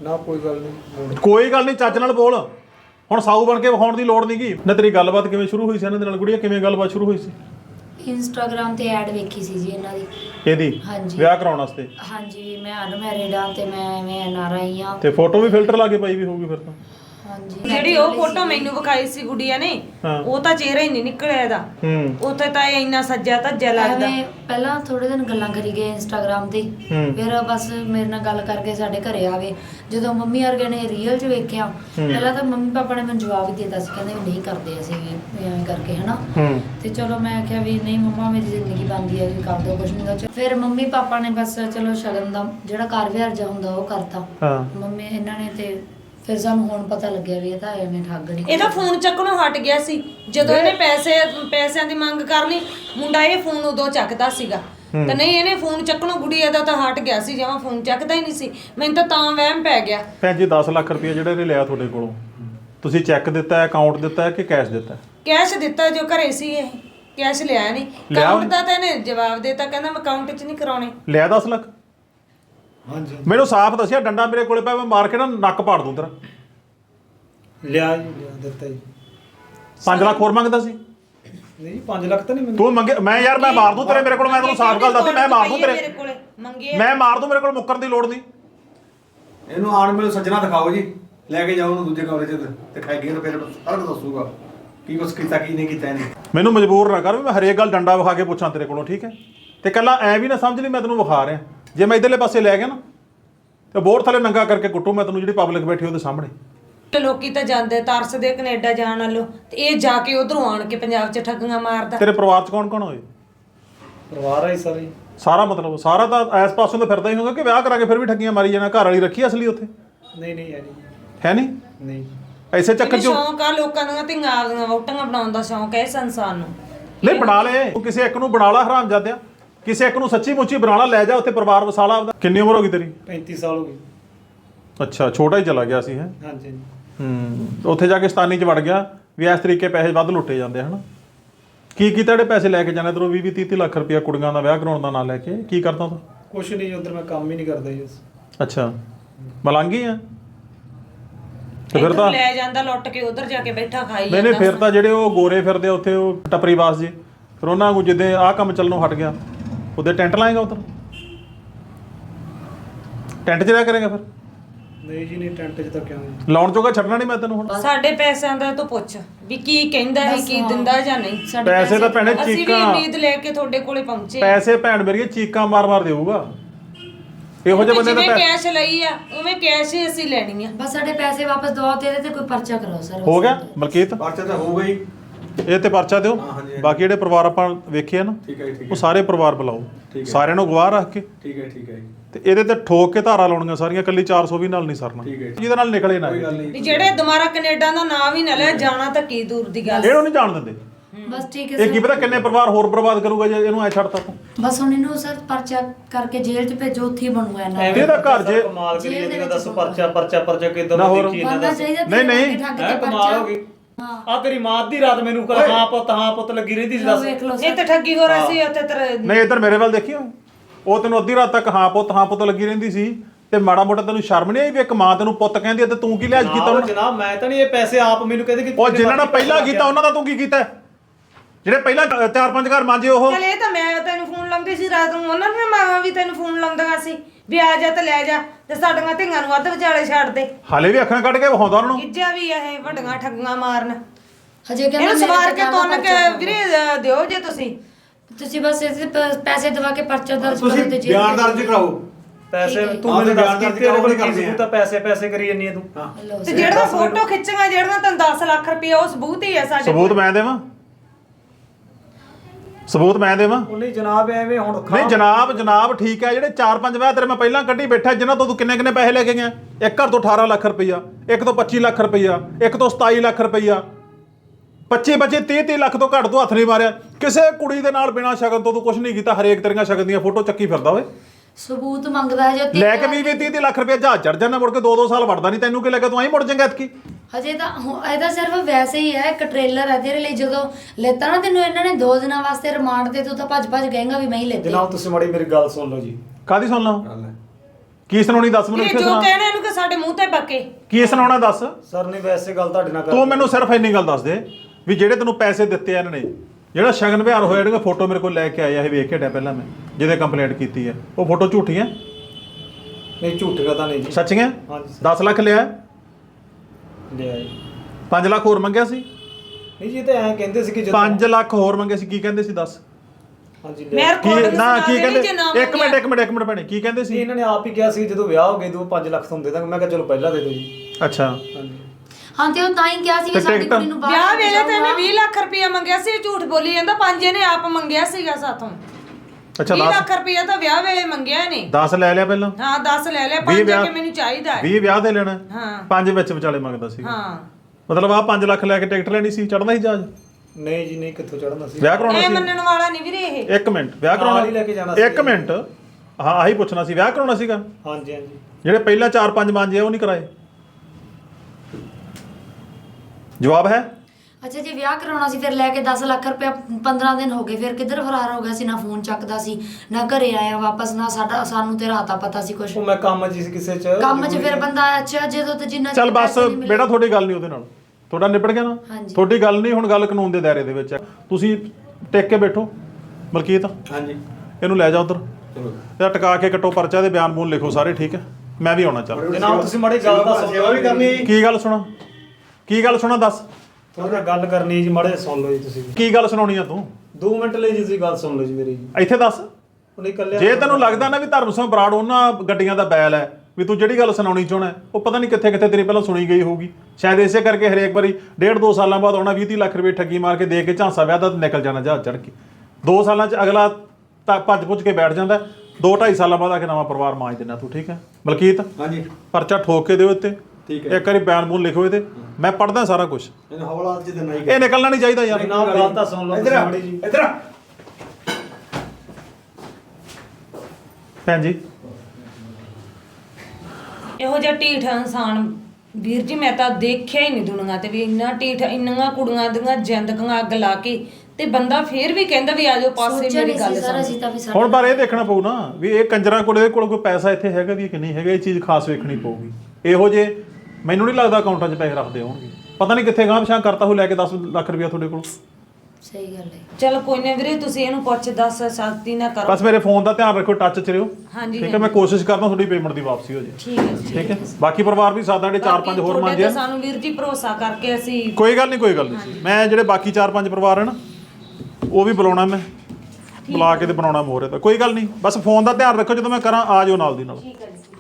ਨਾ ਕੋਈ ਗੱਲ ਨਹੀਂ ਕੋਈ ਗੱਲ ਨਹੀਂ ਚੱਜ ਨਾਲ ਬੋਲ। ਹੁਣ ਸਾਊ ਬਣ ਕੇ ਵਿਖਾਉਣ ਦੀ ਲੋੜ ਨਹੀਂਗੀ ਨਾ ਤੇਰੀ ਗੱਲਬਾਤ ਕਿਵੇਂ ਸ਼ੁਰੂ ਹੋਈ ਸੀ ਇਹਨਾਂ ਦੇ ਨਾਲ ਕੁੜੀਆਂ ਕਿਵੇਂ ਗੱਲਬਾਤ ਸ਼ੁਰੂ ਹੋਈ ਸੀ? ਇੰਸਟਾਗ੍ਰam ਤੇ ਐਡ ਵੇਖੀ ਸੀ ਜੀ ਇਹਨਾਂ ਦੀ। ਇਹਦੀ? ਹਾਂਜੀ। ਵਿਆਹ ਕਰਾਉਣ ਵਾਸਤੇ? ਹਾਂਜੀ ਵੀ ਮੈਂ ਅਨਮੈਰਿਡ ਆ ਤੇ ਮੈਂ ਐਵੇਂ ਆਈ ਆ। ਤੇ ਫੋਟੋ ਵੀ ਫਿਲਟਰ ਲਾ ਕੇ ਪਾਈ ਵੀ ਹੋਊਗੀ ਫਿਰ ਤਾਂ? ਹਾਂਜੀ। ਜਿਹੜੀ ਉਹ ਫੋਟੋ ਮੈਨੂੰ ਵਿਖਾਈ ਸੀ ਗੁੱਡੀਆ ਨੇ ਹਾਂ। ਉਹ ਤਾਂ ਚਿਹਰਾ ਹੀ ਨਹੀਂ ਨਿਕਲਿਆ ਇਹਦਾ। ਹੂੰ। ਉੱਥੇ ਤਾਂ ਇਹ ਇੰਨਾ ਸੱਜਿਆ ਧੱਜਿਆ ਲੱਗਦਾ। ਐਵੇਂ ਪਹਿਲਾਂ ਥੋੜੇ ਦਿਨ ਗੱਲਾਂ ਕਰੀ ਗਏ ਇੰਸਟਾਗ੍ਰam ਤੇ। ਹੀ। ਹੂੰ। ਫਿਰ ਬਸ ਮੇਰੇ ਨਾਲ ਗੱਲ ਕਰਕੇ ਸਾਡੇ ਘਰੇ ਆ ਗਏ। ਜਦੋਂ ਮੰਮੀ ਵਰਗੇ ਨੇ ਰੀਅਲ 'ਚ ਵੇਖਿਆ ਪਹਿਲਾਂ ਤਾਂ ਮੰਮੀ ਪਾਪਾ ਨੇ ਮੈਨੂੰ ਜਵਾਬ ਹੀ ਦਿੱਤਾ ਸੀ ਕਹਿੰਦੇ ਵੀ ਨਹੀਂ ਕਰਦੇ ਅਸੀਂ ਵੀ ਐਵੇਂ ਕਰਕੇ ਹਨਾ? ਹੂੰ। ਤੇ ਚਲੋ ਮੈਂ ਆਖਿਆ ਵੀ ਨਹੀਂ ਮੰਮਾ ਮੇਰੀ ਜ਼ਿੰਦਗੀ ਬਣਦੀ ਹੈ ਵੀ ਕਰ ਦੋ ਕੁਝ ਨਹੀਂ ਦਾ ਫਿਰ ਮੰਮੀ ਪਾਪਾ ਨੇ ਬਸ ਚਲੋ ਸ਼ਗਨ ਦਾ ਜਿਹੜਾ ਘਰ ਵਿਹਾਰ ਜਾ ਹੁੰਦਾ ਉਹ ਕਰਤਾ। ਹਾਂ। ਮੰਮੀ ਇਹਨਾਂ ਨੇ ਤੇ ਫਿਰ ਸਾਨੂੰ ਹੁਣ ਪਤਾ ਲੱਗਿਆ ਵੀ ਇਹ ਤਾਂ ਐਵੇਂ ਠੱਗ ਨਹੀਂ ਇਹਦਾ ਫੋਨ ਚੱਕਣੋਂ ਹਟ ਗਿਆ ਸੀ। ਜਦੋਂ ਇਹਨੇ ਪੈਸੇ ਪੈਸਿਆਂ ਦੀ ਮੰਗ ਕਰ ਲਈ ਮੁੰਡਾ ਇਹ ਫੋਨ ਉਦੋਂ ਚੱਕਦਾ ਸੀਗਾ। ਤੇ ਨਹੀਂ ਇਹਨੇ ਫੋਨ ਚੱਕਣੋਂ ਗੁੜੀਆ ਦਾ ਤਾਂ ਹਟ ਗਿਆ ਸੀ ਜਮਾਂ ਫੋਨ ਚੱਕਦਾ ਹੀ ਨਹੀਂ ਸੀ। ਮੈਨੂੰ ਤਾਂ ਤਾਂ ਵਹਿਮ ਪੈ ਗਿਆ। ਭੈਣ ਜੀ 10 ਲੱਖ ਰੁਪਏ ਜਿਹੜਾ ਇਹਨੇ ਲਿਆ ਤੁਹਾਡੇ ਕੋਲੋਂ ਤੁਸੀਂ ਚੈੱਕ ਦਿੱਤਾ ਹੈ ਅਕਾਊਂਟ ਦਿੱਤਾ ਹੈ ਕਿ ਕੈਸ਼ ਦਿੱਤਾ? ਹੈ ਕੈਸ਼ ਦਿੱਤਾ ਜੋ ਘਰੇ ਸੀ ਇਹ। ਕੈਸ਼ ਲਿਆ ਨਹੀਂ। ਲਿਆ ਅਕਾਊਂਟ ਦਾ ਤਾਂ ਇਹਨੇ ਜਵਾਬ ਦਿੱਤਾ ਕਹਿੰਦਾ ਮੈਂ ਅਕਾਊਂਟ 'ਚ ਨਹੀਂ ਕਰਾਉਣੇ। ਲਿਆ 10 ਲੱਖ? ਹਾਂਜੀ। ਮੈਨੂੰ ਸਾਫ਼ ਦੱਸਿਆ ਡੰਡਾ ਮੇਰੇ ਕੋਲੇ ਪਿਆ ਮੈਂ ਮਾਰ ਕੇ ਨਾ ਨੱਕ ਪਾੜ ਦੂੰ ਤੇਰਾ ਲਿਆ ਜੀ ਲਿਆ ਦਿੱਤਾ ਜੀ। 5 ਲੱਖ ਹੋਰ ਮੰਗਦਾ ਸੀ। ਨਹੀਂ 5 ਲੱਖ ਤਾਂ ਨਹੀਂ ਮੈਨੂੰ। ਤੂੰ ਮੰਗੇ ਮੈਂ ਯਾਰ ਮੈਂ ਮਾਰ ਦੂੰ ਤੇਰੇ ਮੇਰੇ ਕੋਲ ਮੈਂ ਤੈਨੂੰ ਸਾਫ਼ ਗੱਲ ਦੱਸੀ ਮੈਂ ਮਾਰ ਦੂੰ ਮੇਰੇ ਤੇਰੇ ਕੋਲੇ ਮੰਗੇ। ਮੈਂ ਮਾਰ ਦੂੰ ਮੇਰੇ ਕੋਲ ਮੁੱਕਰਨ ਦੀ ਲੋੜ ਨਹੀਂ। ਇਹਨੂੰ ਆਣ ਮੈਨੂੰ ਸੱਜਣਾ ਦਿਖਾਓ ਜੀ। ਲੈ ਕੇ ਜਾਓ ਉਹਨੂੰ ਦੂਜੇ ਕਮਰੇ 'ਚ ਤੇ ਖਾਈਏ ਤਾਂ ਫਿਰ ਸਾਰਾ ਕੁਝ ਦੱਸੂਗਾ ਕੀ ਕੁਛ ਕੀਤਾ ਕੀ ਨਹੀਂ ਕੀਤਾ ਇਹਨੇ। ਮੈਨੂੰ ਮਜਬੂਰ ਨਾ ਕਰ ਵੀ ਮੈਂ ਹਰੇਕ ਗੱਲ ਡੰਡਾ ਵਿਖਾ ਕੇ ਪੁੱਛਾਂ ਤੇਰੇ ਕੋਲੋਂ ਠੀਕ ਹੈ? ਤੇ ਕੱਲਾ ਐ ਵੀ ਨਾ ਸਮਝ ਲਈ ਮੈਂ ਤੈਨੂੰ ਵਿਖਾ ਰਿਹਾ। ਜੇ ਮੈਂ ਇਧਰਲੇ ਪਾਸੇ ਲੈ ਗਿਆ ਨਾ ਤੇ ਬੋਰ ਥੱਲੇ ਨੰਗਾ ਕਰਕੇ ਕੁੱਟੂ ਮੈਂ ਤੈਨੂੰ ਜਿਹੜੀ ਪਬਲਿਕ ਬੈਠੀ ਉਹਦੇ ਸਾਹਮਣੇ। ਤੇ ਲੋਕੀ ਤਾਂ ਜਾਂਦੇ ਤਰਸਦੇ ਕੈਨੇਡਾ ਜਾਣ ਵਾਲੋ। ਤੇ ਇਹ ਜਾ ਕੇ ਉਧਰੋਂ ਆਣ ਕੇ ਪੰਜਾਬ 'ਚ ਠੱਗੀਆਂ ਮਾਰਦਾ। ਤੇਰੇ ਪਰਿਵਾਰ 'ਚ ਕੌਣ ਕੌਣ ਹੋਏ? ਪਰਿਵਾਰ ਆ ਸਾਰੇ। ਸਾਰਾ ਮਤਲਬ ਸਾਰਾ ਤਾਂ ਐਸ ਪਾਸੋਂ ਤਾਂ ਫਿਰਦਾ ਹੀ ਹੋਊਗਾ ਕਿ ਵਿਆਹ ਕਰਾ ਕੇ ਫਿਰ ਵੀ ਠੱਗੀਆਂ ਮਾਰੀ ਜਾਣਾ ਘਰ ਵਾਲੀ ਰੱਖੀ ਅਸਲੀ ਉੱਥੇ? ਨਹੀਂ ਨਹੀਂ ਯਾਨੀ ਹੈ ਨਹੀਂ? ਨਹੀਂ। ਐਸੇ ਚੱਕਰ ਇਹਨੂੰ 'ਚ ਸ਼ੌਂਕ ਆ ਲੋਕਾਂ ਦੀਆਂ ਧੀਆਂ ਆਪਦੀਆਂ ਵੋਟਾਂ ਬਣਾਉਣ ਦਾ ਸ਼ੌਂਕ ਹੈ ਇਸ ਇਨਸਾਨ ਨੂੰ। ਨਹੀਂ ਬਣਾ ਲੈ ਕਿਸੇ ਇੱਕ ਨੂੰ ਬਣਾ ਲਾ ਹਰਾਮ ਜਾਦਿਆ ਕਿਸੇ ਇੱਕ ਨੂੰ ਸੱਚੀ ਮੁੱਚੀ ਬਣਾ ਲਾ ਜਾ ਉੱਥੇ ਪਰਿਵਾਰ ਵਸਾਲਾ ਆਪਦਾ। ਕਿੰਨੀ ਉਮਰ ਹੋ ਗਈ ਤੇਰੀ? 35 ਸਾਲ ਹੋ ਗਏ। ਅੱਛਾ ਛੋਟਾ ਹੀ ਚਲਾ ਗਿਆ ਸੀ ਹੈ? ਹਾਂਜੀ ਹਾਂਜੀ। ਹੂੰ ਉੱਥੇ ਜਾ ਕੇ ਸਤਾਨੀ 'ਚ ਵੜ ਗਿਆ ਵੀ ਇਸ ਤਰੀਕੇ ਪੈਸੇ ਵੱਧ ਲੁੱਟੇ ਜਾਂਦੇ ਹਨ? ਕੀ ਕੀਤਾ ਜਿਹੜੇ ਪੈਸੇ ਲੈ ਕੇ ਜਾਣੇ ਤੈਨੂੰ 20 30 ਲੱਖ ਰੁਪਇਆ ਕੁੜੀਆਂ ਦਾ ਵਿਆਹ ਕਰਾਉਣ ਦਾ ਨਾਂ ਲੈ ਕੇ ਕੀ ਕਰਦਾ ਤੂੰ? ਕੁਛ ਨਹੀਂ ਉਧਰ ਮੈਂ ਕੰਮ ਹੀ ਨਹੀਂ ਕਰਦਾ ਜੀ ਅੱਛਾ ਮਲੰਗੀ ਆ? ਤੇ ਫਿਰ ਇੱਥੋਂ ਤਾਂ ਲੈ ਜਾਂਦਾ ਲੁੱਟ ਕੇ ਉਧਰ ਜਾ ਕੇ ਬੈਠਾ ਖਾਈ ਨਹੀਂ ਨਹੀਂ ਜਾਂਦਾ। ਫਿਰ ਤਾਂ ਜਿਹੜੇ ਉਹ ਗੋਰੇ ਫਿਰਦੇ ਆ ਉੱਥੇ ਉਹ ਟੱਪਰੀ ਬਾਸ ਜੇ ਫਿਰ ਉਹਨਾਂ ਨੂੰ ਜਿੱਦੇ ਆਹ ਕੰਮ ਚੱਲਣੋਂ ਹਟ ਗਿਆ। ਉਹਦੇ ਟੈਂਟ ਲਾਏਗਾ ਉੱਧਰ? ਟੈਂਟ 'ਚ ਰਿਹਾ ਕਰੇਗਾ ਫਿਰ? ਨਹੀਂ ਜੀ ਨਹੀਂ ਟੈਂਟ 'ਚ ਤਾਂ ਕਿਉਂ ਜੀ? ਲਾਉਣ ਜੋਗਾ ਛੱਡਣਾ ਨਹੀਂ ਮੈਂ ਤੈਨੂੰ ਹੁਣ? ਸਾਡੇ ਪੈਸਿਆਂ ਦਾ ਤੂੰ ਪੁੱਛ ਵੀ ਕੀ ਕਹਿੰਦਾ ਹੈ ਕੀ ਹਾਂ। ਦਿੰਦਾ ਜਾਂ ਨਹੀਂ? ਸਾਡੇ ਪੈਸੇ ਤਾਂ ਭੈਣੇ ਅਸੀਂ ਵੀ ਚੀਕਾਂ। ਉਮੀਦ ਲੈ ਕੇ ਤੁਹਾਡੇ ਕੋਲੇ ਪਹੁੰਚੇ। ਪੈਸੇ ਭੈਣ ਮੇਰੀਏ ਚੀਕਾਂ ਮਾਰ-ਮਾਰ ਦੇਊਗਾ। ਇਹੋ ਜਿਹੇ ਬੰਦੇ ਦਾ ਜਿਵੇਂ ਪੈ- ਕੈਸ਼ ਲਈ ਆ ਉਵੇਂ ਕੈਸ਼ ਹੀ ਅਸੀਂ ਲੈਣੀ ਆ। ਬਸ ਸਾਡੇ ਪੈਸੇ ਵਾਪਸ ਦਵਾਓ ਤੇ ਇਹਦੇ ਤੇ ਕੋਈ ਪਰਚਾ ਕਰਾਓ ਸਰ ਹੋ ਗਿਆ? ਮਲਕੀਤ? ਪਰਚਾ ਤਾਂ ਹੋ। ਗਈ ਇਹ ਤੇ ਪਰਚਾ ਦਿਓ। ਹਾਂ, ਹਾਂਜੀ, ਹਾਂਜੀ। ਬਾਕੀ ਜਿਹੜੇ ਪਰਿਵਾਰ ਆਪਾਂ ਵੇਖੇ ਆ ਨਾ ਠੀਕ ਹੈ ਜੀ, ਠੀਕ ਉਹ ਹੈ ਸਾਰੇ ਪਰਿਵਾਰ ਬੁਲਾਓ। ਹੈ। ਸਾਰਿਆਂ ਨੂੰ ਗਵਾਹ ਰੱਖ ਕੇ। ਠੀਕ ਹੈ ਠੀਕ ਹੈ ਜੀ। ਤੇ ਇਹਦੇ ਤੇ ਠੋਕ ਕੇ ਧਾਰਾ ਲਾਉਣੀਆਂ ਸਾਰੀਆਂ ਕੱਲੀ 420 ਨਾਲ ਨਹੀਂ ਸਰਨਾ। ਠੀਕ ਹੈ ਜੀ। ਜਿਹਦੇ ਨਾਲ ਨਿਕਲੇ ਨਾ। ਕੋਈ ਵੀ ਜਿਹੜੇ ਦੁਬਾਰਾ ਕੈਨੇਡਾ ਦਾ ਨਾਮ ਹੀ ਨਾ ਲਿਆ ਜਾਣਾ ਤਾਂ ਕੀ ਦੂਰ ਦੀ ਗੱਲ। ਇਹਨੂੰ ਨਹੀਂ ਜਾਣ ਦਿੰਦੇ। ਬਸ ਠੀਕ ਹੈ ਇਹ ਕੀ ਸਰ। ਪਤਾ ਕਿੰਨੇ ਪਰਿਵਾਰ ਹੋਰ ਬਰਬਾਦ ਕਰੂਗਾ ਜੇ ਇਹਨੂੰ ਐ ਛੱਡਤਾ ਤੂੰ। ਬਸ ਹੁਣ ਇਹਨੂੰ ਸਰ ਪਰਚਾ ਕਰਕੇ ਜੇਲ੍ਹ 'ਚ ਭੇਜੋ ਉੱਥੇ ਹੀ ਬਣੂਗਾ ਇਹਨਾਂ ਐਵੇਂ ਇਹਦਾ ਘਰ ਜੇ ਕਮਾਲ ਕਰੀ ਜੇਲ੍ਹ ਦੇ ਜਾਂਦੀ ਦੱਸ ਵਿੱਚ ਪਰਚਾ ਪਰਚਾ ਪਰਚਾ ਕਿਦਾਂ ਨਾ ਹੋਰ। ਦੇਖੀ ਇਹਨਾਂ ਬਣਨਾ ਦਾ ਚਾਹੀਦਾ ਨਹੀਂ, ਨਹੀਂ। ਠੱਗ ਹੈ ਕੇ ਕਮਾਲ ਹੋ ਪਰਚਾ ਗਈ। ਆ ਤੇਰੀ ਮਾਂ ਦੀ ਰਾਤ ਮੈਨੂੰ ਕਰ ਹਾਂ ਪੁੱਤ ਹਾਂ ਪੁੱਤ ਲੱਗੀ ਰਹਿੰਦੀ ਸੀ ਦੱਸ। ਵੇਖ ਲਓ ਇਹ ਤਾਂ ਠੱਗੀ ਹੋ। ਰਹੀ ਸੀ ਉੱਥੇ ਤੇਰੇ ਨਹੀਂ ਇੱਧਰ ਮੇਰੇ ਵੱਲ ਦੇਖੀ ਓਏ। ਉਹ ਤੈਨੂੰ ਅੱਧੀ ਰਾਤ ਤੱਕ ਹਾਂ ਪੁੱਤ ਹਾਂ ਪੁੱਤ ਲੱਗੀ ਰਹਿੰਦੀ ਸੀ। ਤੇ ਮਾੜਾ ਮੋਟਾ ਤੈਨੂੰ ਸ਼ਰਮ ਨਹੀਂ ਆਈ ਵੀ ਇੱਕ ਮਾਂ ਤੈਨੂੰ ਪੁੱਤ ਕਹਿੰਦੀ ਆ ਤੇ ਤੂੰ ਕੀ ਲਿਆਜ ਕੀਤਾ ਉਹਨਾਂ? ਜਨਾਬ ਮੈਂ ਤਾਂ ਨਹੀਂ ਇਹ ਪੈਸੇ ਆਪ ਮੈਨੂੰ ਕਹਿੰਦੇ ਕਿ ਉਹ ਜਿਨ੍ਹਾਂ ਨੇ ਪਹਿਲਾਂ ਕੀਤਾ ਉਹਨਾਂ ਦਾ ਤੂੰ ਕੀ ਕੀਤਾ? ਜਿਹੜੇ ਪਹਿਲਾਂ ਚਾਰ ਪੰਜ ਘਰ ਮਾਂਜੇ ਉਹ। ਚਲ ਇਹ ਤਾਂ ਮੈਂ ਤੈਨੂੰ ਫੋਨ ਲਾਉਂਦੀ ਸੀ ਰਾਤ ਨੂੰ ਉਹਨਾਂ ਦੀਆਂ ਮਾਵਾਂ ਵੀ ਤੈਨੂੰ ਫੋਨ ਲਾਉਂਦੀਆਂ ਸੀ। ਵੀ ਆ ਜਾ ਤੇ ਲੈ ਜਾ ਤੇ ਸਾਡੀਆਂ ਧੀਆਂ ਨੂੰ ਅੱਧ ਵਿਚਾਲੇ ਛੱਡ ਦੇ ਹਾਲੇ ਵੀ ਅੱਖਾਂ ਕੱਢ ਕੇ ਵਿਖਾਉਂਦਾ ਉਹਨਾਂ ਨੂੰ ਗਿੱਜਾ ਵੀ ਇਹ ਵੱਡੀਆਂ ਠੱਗੀਆਂ ਮਾਰਨ ਹਜੇ ਕਹਿੰਦਾ ਇਹਨੂੰ ਮੇਰੇ ਸਵਾਰ ਤੇ ਕੇ ਕਾਹਦਾ ਤੁੰਨ ਕੇ ਕਰੋ। ਵੀਰੇ ਦਿਓ ਜੇ ਤੁਸੀਂ ਤੁਸੀਂ ਬਸ ਇਹਦੇ ਪ- ਪੈਸੇ ਦਵਾ ਕੇ ਪਰਚਾ ਦਰਜ ਕਰੋ ਤੁਸੀਂ ਤੇ ਜੇਲ੍ਹ ਬਿਆਨ। ਦਰਜ ਕਰਾਓ ਪੈਸੇ। ਤੂੰ ਮੈਨੂੰ ਤੇ ਦੱਸ ਬਿਆਨ ਕੀ ਦਰਜ ਤੇਰੇ ਕੋਲ ਕਰਾਉਣੇ ਕੀ ਸਬੂਤ ਆ ਪੈਸੇ ਪੈਸੇ ਕਰੀ ਜੰਨੀ ਆ ਤੂੰ ਤੇ। ਜਿਹੜਾ ਫੋਟੋ ਖਿੱਚੀਆਂ ਜਿਹੜੀਆਂ ਤੈਨੂੰ 10 ਲੱਖ ਰੁਪਏ ਉਹ ਸਬੂਤ ਹੀ ਆ ਸਾਡੇ ਸਬੂਤ। ਮੈਂ ਦੇਵਾਂ ਸਬੂਤ ਮੈਂ ਦੇਵਾਂ? ਉਹ ਨਹੀਂ ਜਨਾਬ ਐਵੇਂ ਹੁਣ ਨਹੀਂ ਜਨਾਬ ਜਨਾਬ ਠੀਕ ਹੈ ਜਿਹੜੇ 4-5 ਵਿਆਹ ਤੇਰੇ ਮੈਂ ਪਹਿਲਾਂ ਕੱਢੀ ਬੈਠਾ ਜਿਨ੍ਹਾਂ ਤੋਂ ਤੂੰ ਕਿੰਨੇ ਕਿੰਨੇ ਪੈਸੇ ਲੈ ਕੇ ਗਿਆ? ਇੱਕ ਘਰ ਤੋਂ 18 ਲੱਖ ਰੁਪਈਆ ਇੱਕ ਤੋਂ 25 ਲੱਖ ਰੁਪਈਆ ਇੱਕ ਤੋਂ 27 ਲੱਖ ਰੁਪਈਆ। 25 25 30 30 ਲੱਖ ਤੋਂ ਘੱਟ ਤੋਂ ਹੱਥ ਨਹੀਂ ਮਾਰਿਆ। ਕਿਸੇ ਕੁੜੀ ਦੇ ਨਾਲ ਬਿਨਾਂ ਸ਼ਗਨ ਤੋਂ ਤੂੰ ਕੁਝ ਨਹੀਂ ਕੀਤਾ ਹਰੇਕ ਤੇਰੀਆਂ ਸ਼ਗਨ ਦੀਆਂ ਫੋਟੋ ਚੱਕੀ ਫਿਰਦਾ ਓਏ। ਸਬੂਤ ਮੰਗਦਾ ਹੈ ਜੋ ਲੈ ਕੇ 20 20 30 ਲੱਖ ਰੁਪਈਆ ਜਹਾਜ਼ ਚੜ ਜਾਣਾ ਮੁੜ ਕੇ 2-2 ਸਾਲ ਵੜਦਾ ਨਹੀਂ ਤੈਨੂੰ ਕੀ ਲੱਗਾ ਤੂੰ ਐਂ ਮੁੜ ਜਾਏਗਾ ਇਤਕੀ ਹਜੇ ਤਾਂ ਹੁ- ਇਹਦਾ ਸਿਰਫ ਵੈਸੇ ਹੀ ਹੈ ਇੱਕ ਟ੍ਰੇਲਰ ਹੈ ਤੇਰੇ ਲਈ ਜਦੋਂ ਲੈਤਾ ਨਾ ਤੈਨੂੰ ਇਹਨਾਂ ਨੇ ਦੋ ਦਿਨਾਂ ਵਾਸਤੇ ਰਿਮਾਂਡ ਤੇ ਤੂੰ ਤਾਂ ਭੱਜ ਭੱਜ ਗਏਗਾ ਵੀ ਮੈਂ ਹੀ ਲੈਤੇ। ਜਨਾਬ ਤੁਸੀਂ ਮਾੜੀ ਮੇਰੀ ਗੱਲ ਸੁਣ ਲਓ ਜੀ। ਕਾਦੀ ਸੁਣ ਲਾ ਗੱਲ ਹੈ। ਕੀ ਸੁਣਾਉਣੀ ਦੱਸ ਮੈਨੂੰ ਇਹ ਇੱਥੇ ਜੋ ਸੁਣਾ। ਕਹਿਣਾ ਇਹਨੂੰ ਕਿ ਸਾਡੇ ਮੂੰਹ ਤੇ ਬੱਕੇ ਕੀ ਸੁਣਾਉਣਾ ਦੱਸ? ਸਰ ਨਹੀਂ ਵੈਸੇ ਗੱਲ ਤੁਹਾਡੇ ਨਾਲ ਕਰ ਤੂੰ ਮੈਨੂੰ ਸਿਰਫ ਇੰਨੀ ਗੱਲ ਦੱਸ ਦੇ ਵੀ ਜਿਹੜੇ ਤੈਨੂੰ ਪੈਸੇ ਦਿੱਤੇ ਆ ਇਹਨਾਂ ਨੇ ਜਿਹੜਾ ਸ਼ਗਨ ਵਿਹਾਰ ਹੋਇਆ ਜਿਹੜੀਆਂ ਫੋਟੋ ਮੇਰੇ ਕੋਲ ਲੈ ਕੇ ਆਇਆ ਇਹ ਵੇਖ ਕੇ ਹਟਿਆ ਪਹਿਲਾਂ ਮੈਂ ਜਿਹਦੇ ਕੰਪਲੇਂਟ ਕੀਤੀ ਹੈ ਉਹ ਫੋਟੋ ਝੂਠੀਆਂ ਨਹੀਂ ਝੂਠੀਆਂ ਤਾਂ ਨਹੀਂ ਜੀ। ਸੱਚੀਆਂ? ਹਾਂਜੀ 10 ਲੱਖ ਲਿਆ? ਲਿਆ ਜੀ 5 ਲੱਖ ਹੋਰ ਮੰਗਿਆ ਸੀ? ਨਹੀਂ ਜੀ ਇਹ ਤਾਂ ਐਂ ਕਹਿੰਦੇ ਸੀ ਕਿ ਜਦੋਂ 5 ਲੱਖ ਹੋਰ ਮੰਗੇ ਸੀ ਕੀ ਕਹਿੰਦੇ ਸੀ ਦੱਸ? ਹਾਂਜੀ ਮੈਂ ਲਿਆ ਕੀ ਰਿਕਾਰਡਿੰਗ ਨਾ ਕੀ ਕਹਿੰਦੇ ਇੱਕ ਮਿੰਟ ਇੱਕ ਮਿੰਟ ਇੱਕ ਮਿੰਟ ਭੈਣੇ ਕੀ ਕਹਿੰਦੇ ਸੀ? ਸੀ ਇਹਨਾਂ ਨੇ ਆਪ ਹੀ ਕਿਹਾ ਸੀ ਜਦੋਂ ਵਿਆਹ ਹੋ ਗਏ ਦੋ 5 ਲੱਖ ਤੁਹਾਨੂੰ ਦੇ ਦਾਂਗਾ। ਮੈਂ ਕਿਹਾ ਚਲੋ ਪਹਿਲਾਂ ਦੇ ਦਿਓ ਜੀ। ਅੱਛਾ। ਹਾਂਜੀ। ਹਾਂ ਤੇ ਉਹ ਤਾਂ ਹੀ ਕਿਹਾ ਸੀ ਤੇ ਸਾਡੀ ਟਿਕਟ? ਕੁੜੀ ਨੂੰ ਬਾਹਰ ਵਿਆਹ ਵੇਲੇ ਤੇ ਇਹਨੇ ਜਾਊਗਾ। 20 ਲੱਖ ਰੁਪਇਆ ਮੰਗਿਆ ਸੀ ਇਹ ਝੂਠ ਬੋਲੀ ਜਾਂਦਾ। ਪੰਜ ਇਹਨੇ ਆਪ ਮੰਗਿਆ ਸੀਗਾ ਸਾਥੋਂ। ਅੱਛਾ 20 10 ਲੱਖ ਰੁਪਇਆ ਤਾਂ ਵਿਆਹ ਵੇਲੇ ਮੰਗਿਆ ਇਹਨੇ। 10 ਲੈ ਲਿਆ ਪਹਿਲਾਂ? ਹਾਂ 10 ਲੈ ਲਿਆ 20 ਪੰਜ ਵਿਆਹ ਕਿ ਮੈਨੂੰ ਚਾਹੀਦਾ ਹੈ। 20 ਵਿਆਹ ਦੇ ਲੈਣਾ। ਹਾਂ। 5 ਵਿੱਚ ਵਿਚਾਲੇ ਮੰਗਦਾ ਸੀ। ਹਾਂ। ਮਤਲਬ ਆ 5 ਲੱਖ ਲੈ ਕੇ ਟਿਕਟ ਲੈਣੀ ਸੀ ਚੜਨਾ ਸੀ ਜਹਾਜ਼? ਨਹੀਂ ਜੀ ਨਹੀਂ ਕਿੱਥੋਂ ਚੜਨਾ ਸੀ? ਵਿਆਹ ਕਰਾਉਣਾ ਇਹ ਸੀ। ਮੰਨਣ ਵਾਲਾ ਨਹੀਂ ਵੀਰੇ ਇਹ। ਇੱਕ ਮਿੰਟ ਵਿਆਹ ਨਾਲ ਹੀ ਲੈ ਕੇ ਕਰਾਉਣਾ ਜਾਣਾ ਇੱਕ ਮਿੰਟ। ਹਾਂ ਆਹੀ ਪੁੱਛਣਾ ਸੀ ਵਿਆਹ ਕਰਾਉਣਾ ਸੀਗਾ? ਹਾਂਜੀ ਹਾਂਜੀ। ਜਿਹੜੇ ਪਹਿਲਾਂ 4-5 ਮਾਂਜੇ ਆ ਉਹ ਨਹੀਂ ਕਰਾਏ। ਜਵਾਬ ਹੈ? ਅੱਛਾ ਜੇ ਵਿਆਹ ਕਰਾਉਣਾ ਸੀ ਫਿਰ ਲੈ ਕੇ 10 ਲੱਖ ਰੁਪਇਆ 15 ਦਿਨ ਹੋ ਗਏ ਫਿਰ ਕਿੱਧਰ ਫਰਾਰ ਹੋ ਗਿਆ ਸੀ? ਨਾ ਫੋਨ ਚੱਕਦਾ ਸੀ ਨਾ ਘਰੇ ਆਇਆ ਵਾਪਸ ਨਾ ਸਾਡਾ ਸਾਨੂੰ ਤੇ ਰਾਤਾ ਪਤਾ ਸੀ ਕੁਝ ਉਹ ਮੈਂ ਕੰਮ ਜੀ ਸੀ ਕਿਸੇ ਚ। ਕੰਮ 'ਚ ਫਿਰ ਬੰਦਾ ਅੱਛਾ ਜਦੋਂ ਤੇ ਜਿੰਨਾ ਚੱਲ ਚਿਰ ਬਸ ਪੈਸੇ ਨਹੀਂ ਮਿਲੇ- ਬੇਟਾ ਤੁਹਾਡੀ ਗੱਲ ਨਹੀਂ ਉਹਦੇ ਨਾਲ। ਤੁਹਾਡਾ ਨਿਬੜ ਗਿਆ ਨਾ? ਹਾਂਜੀ। ਤੁਹਾਡੀ ਗੱਲ ਨਹੀਂ ਹੁਣ ਗੱਲ ਕਾਨੂੰਨ ਦੇ ਦਾਇਰੇ ਦੇ ਵਿੱਚ ਹੈ। ਤੁਸੀਂ ਟਿਕ ਕੇ ਬੈਠੋ ਮਲਕੀਤ। ਹਾਂਜੀ। ਇਹਨੂੰ ਲੈ ਜਾ ਉਧਰ। ਚਲੋ। ਤੇ ਟਿਕਾ ਕੇ ਕੱਟੋ ਪਰਚਾ ਦੇ ਬਿਆਨ ਬੂਨ ਲਿਖੋ ਸਾਰੇ ਠੀਕ ਹੈ? ਮੈਂ ਵੀ ਆਉਣਾ ਚੱਲ। ਜਨਾਬ ਤੁਸੀਂ ਮਾੜੀ ਗੱਲ ਦਾ ਸੇਵਾ ਵੀ ਕਰਨੀ। ਕੀ ਗੱਲ ਸੁਣਾ? ਕੀ ਗੱਲ ਸੁਣਾ ਦੱਸ। ਤੁਹਾਡੇ ਨਾਲ ਗੱਲ ਕਰਨੀ ਹੈ ਜੀ ਮਾੜੇ ਸੁਣ ਲਓ ਜੀ ਤੁਸੀਂ। ਕੀ ਗੱਲ ਸੁਣਾਉਣੀ ਆ ਤੂੰ? 2 ਮਿੰਟ ਲਈ ਜੀ ਤੁਸੀਂ ਗੱਲ ਸੁਣ ਲਓ ਜੀ ਮੇਰੀ ਜੀ। ਇੱਥੇ ਦੱਸ। ਉਹ ਨਹੀਂ ਕੱਲਿਆ ਜੇ ਤੈਨੂੰ ਲੱਗਦਾ ਨਾ ਵੀ ਧਰਮ ਸਿੰਘ ਬਰਾੜ ਉਹਨਾਂ ਗੱਡੀਆਂ ਦਾ ਬੈਲ ਹੈ ਵੀ ਤੂੰ ਜਿਹੜੀ ਗੱਲ ਸੁਣਾਉਣੀ ਚਾਹਣਾ ਉਹ ਪਤਾ ਨਹੀਂ ਕਿੱਥੇ ਕਿੱਥੇ ਤੇਰੀ ਪਹਿਲਾਂ ਸੁਣੀ ਗਈ ਹੋਊਗੀ। ਸ਼ਾਇਦ ਇਸੇ ਕਰਕੇ ਹਰੇਕ ਵਾਰੀ ਡੇਢ ਦੋ ਸਾਲਾਂ ਬਾਅਦ ਆਉਣਾ 20 ਲੱਖ ਰੁਪਏ ਠੱਗੀ ਮਾਰ ਕੇ ਦੇ ਕੇ ਝਾਂਸਾ ਵਿਆਹ ਦਾ ਨਿਕਲ ਜਾਣਾ ਜਹਾਜ਼ ਚੜ ਕੇ। ਦੋ ਸਾਲਾਂ 'ਚ ਅਗਲਾ ਤਾਂ ਭੱਜ ਭੁੱਜ ਕੇ ਬੈਠ ਜਾਂਦਾ। ਦੋ ਢਾਈ ਸਾਲਾਂ ਬਾਅਦ ਆ ਕੇ ਨਵਾਂ ਪਰਿਵਾਰ ਮਾਂਜ ਦਿੰਦਾ ਤੂੰ ਠੀਕ ਹੈ? ਬਲਕੀਤ ਹਾਂਜੀ। ਪਰਚਾ ਠੋਕ ਕੇ ਦਿਓ ਇੱਥੇ। ਠੀਕ ਹੈ। ਇੱਕ ਵਾਰੀ ਬਿਆਨ ਬੂਨ ਲਿਖੋ ਇਹਦੇ। ਮੈਂ ਪੜਦਾ ਸਾਰਾ ਕੁਝ ਇਹਨੂੰ ਹਵਾਲਾਤ ਚ ਦੇਣਾ ਹੀ ਇਹ ਨਿਕਲਣਾ ਨਹੀਂ ਚਾਹੀਦਾ ਯਾਰ। ਨਾ ਗੱਲ ਤਾਂ ਸੁਣ ਲਓ ਇੱਧਰ ਆ ਇੱਧਰ ਆ। ਭੈਣ ਜੀ। ਇਹੋ ਜਿਹਾ ਢੀਠ ਇਨਸਾਨ ਵੀਰ ਜੀ ਮੈਂ ਤਾਂ ਦੇਖਿਆ ਹੀ ਨਹੀਂ ਦੁਨੀਆ ਤੇ ਵੀ ਇੰਨਾ ਢੀਠ ਇੰਨੀਆਂ ਕੁੜੀਆਂ ਦੀਆਂ ਜ਼ਿੰਦਗੀਆਂ ਅੱਗ ਲਾ ਕੇ ਤੇ ਬੰਦਾ ਫੇਰ ਵੀ ਕਹਿੰਦਾ ਵੀ ਆਜੋ ਪਾਸੇ ਸੋਚਿਆ ਮੇਰੀ ਨਹੀਂ ਗੱਲ ਸੀ ਸਾਰਾ ਸੁਣ ਅਸੀਂ ਤਾਂ ਵੀ ਹੁਣ ਪਰ ਇਹ ਦੇਖਣਾ ਪਊ ਨਾ ਵੀ ਇਹ ਕੰਜਰਾਂ ਕੋਲ ਇਹਦੇ ਕੋਲ ਕੋਈ ਪੈਸਾ ਇੱਥੇ ਹੈਗਾ ਵੀ ਕਿ ਨਹੀਂ ਹੈਗਾ ਇਹ ਚੀਜ਼ ਖਾਸ ਵੇਖਣੀ ਪਊਗੀ। ਇਹੋ ਜੇ ਮੈਨੂੰ ਨਹੀਂ ਲੱਗਦਾ ਅਕਾਊਂਟਾਂ 'ਚ ਪੈਸੇ ਰੱਖਦੇ ਹੋਣਗੇ। ਪਤਾ ਨਹੀਂ ਕਿੱਥੇ ਗਾਂਹ ਪਛਾਂ ਕਰਤਾ ਹੋ ਲੈ ਕੇ 10 ਲੱਖ ਰੁਪਇਆ ਤੁਹਾਡੇ ਕੋਲ। ਸਹੀ ਗੱਲ ਹੈ। ਚਲ ਕੋਈ ਨਾ ਵੀਰੇ ਤੁਸੀਂ ਇਹਨੂੰ ਪੁੱਛ ਦੱਸ ਸਕਤੀ ਨਾ ਕਰੋ। ਬਸ ਮੇਰੇ ਫੋਨ ਦਾ ਧਿਆਨ ਰੱਖੋ ਟੱਚ 'ਚ ਰਿਓ ਹਾਂਜੀ ਠੀਕ ਹੈ ਮੈਂ ਕੋਸ਼ਿਸ਼ ਕਰਦਾ ਤੁਹਾਡੀ ਪੇਮੈਂਟ ਦੀ ਵਾਪਸੀ ਹੋ ਜੇ। ਠੀਕ ਹੈ ਜੀ ਠੀਕ ਹੈ? ਬਾਕੀ ਪਰਿਵਾਰ ਵੀ ਸਾਦਾ ਜਿਹੜੇ 4-5 ਬਾਕੀ ਹੋਰ ਤੁਹਾਡੇ ਤੇ ਆ। ਸਾਨੂੰ ਵੀਰ ਜੀ ਭਰੋਸਾ ਕਰਕੇ ਅਸੀਂ ਕੋਈ ਗੱਲ ਨਹੀਂ ਕੋਈ ਗੱਲ ਨਹੀਂ ਮੈਂ ਜਿਹੜੇ ਬਾਕੀ 4-5 ਪਰਿਵਾਰ ਹਨ ਉਹ ਵੀ ਬੁਲਾਉਣਾ ਮੈਂ। ਬੁਲਾ ਕੇ ਤੇ ਬਣਾਉਣਾ ਮੋਹਰੇ ਤਾਂ। ਕੋਈ ਗੱਲ ਨਹੀਂ। ਬਸ ਫੋਨ ਦਾ ਧਿਆਨ ਰੱਖੋ ਜਦੋਂ ਮੈਂ ਕਰਾਂ ਆ ਜਾਓ ਨਾਲ ਦੀ ਨਾਲ। ਠੀਕ ਹੈ ਜੀ।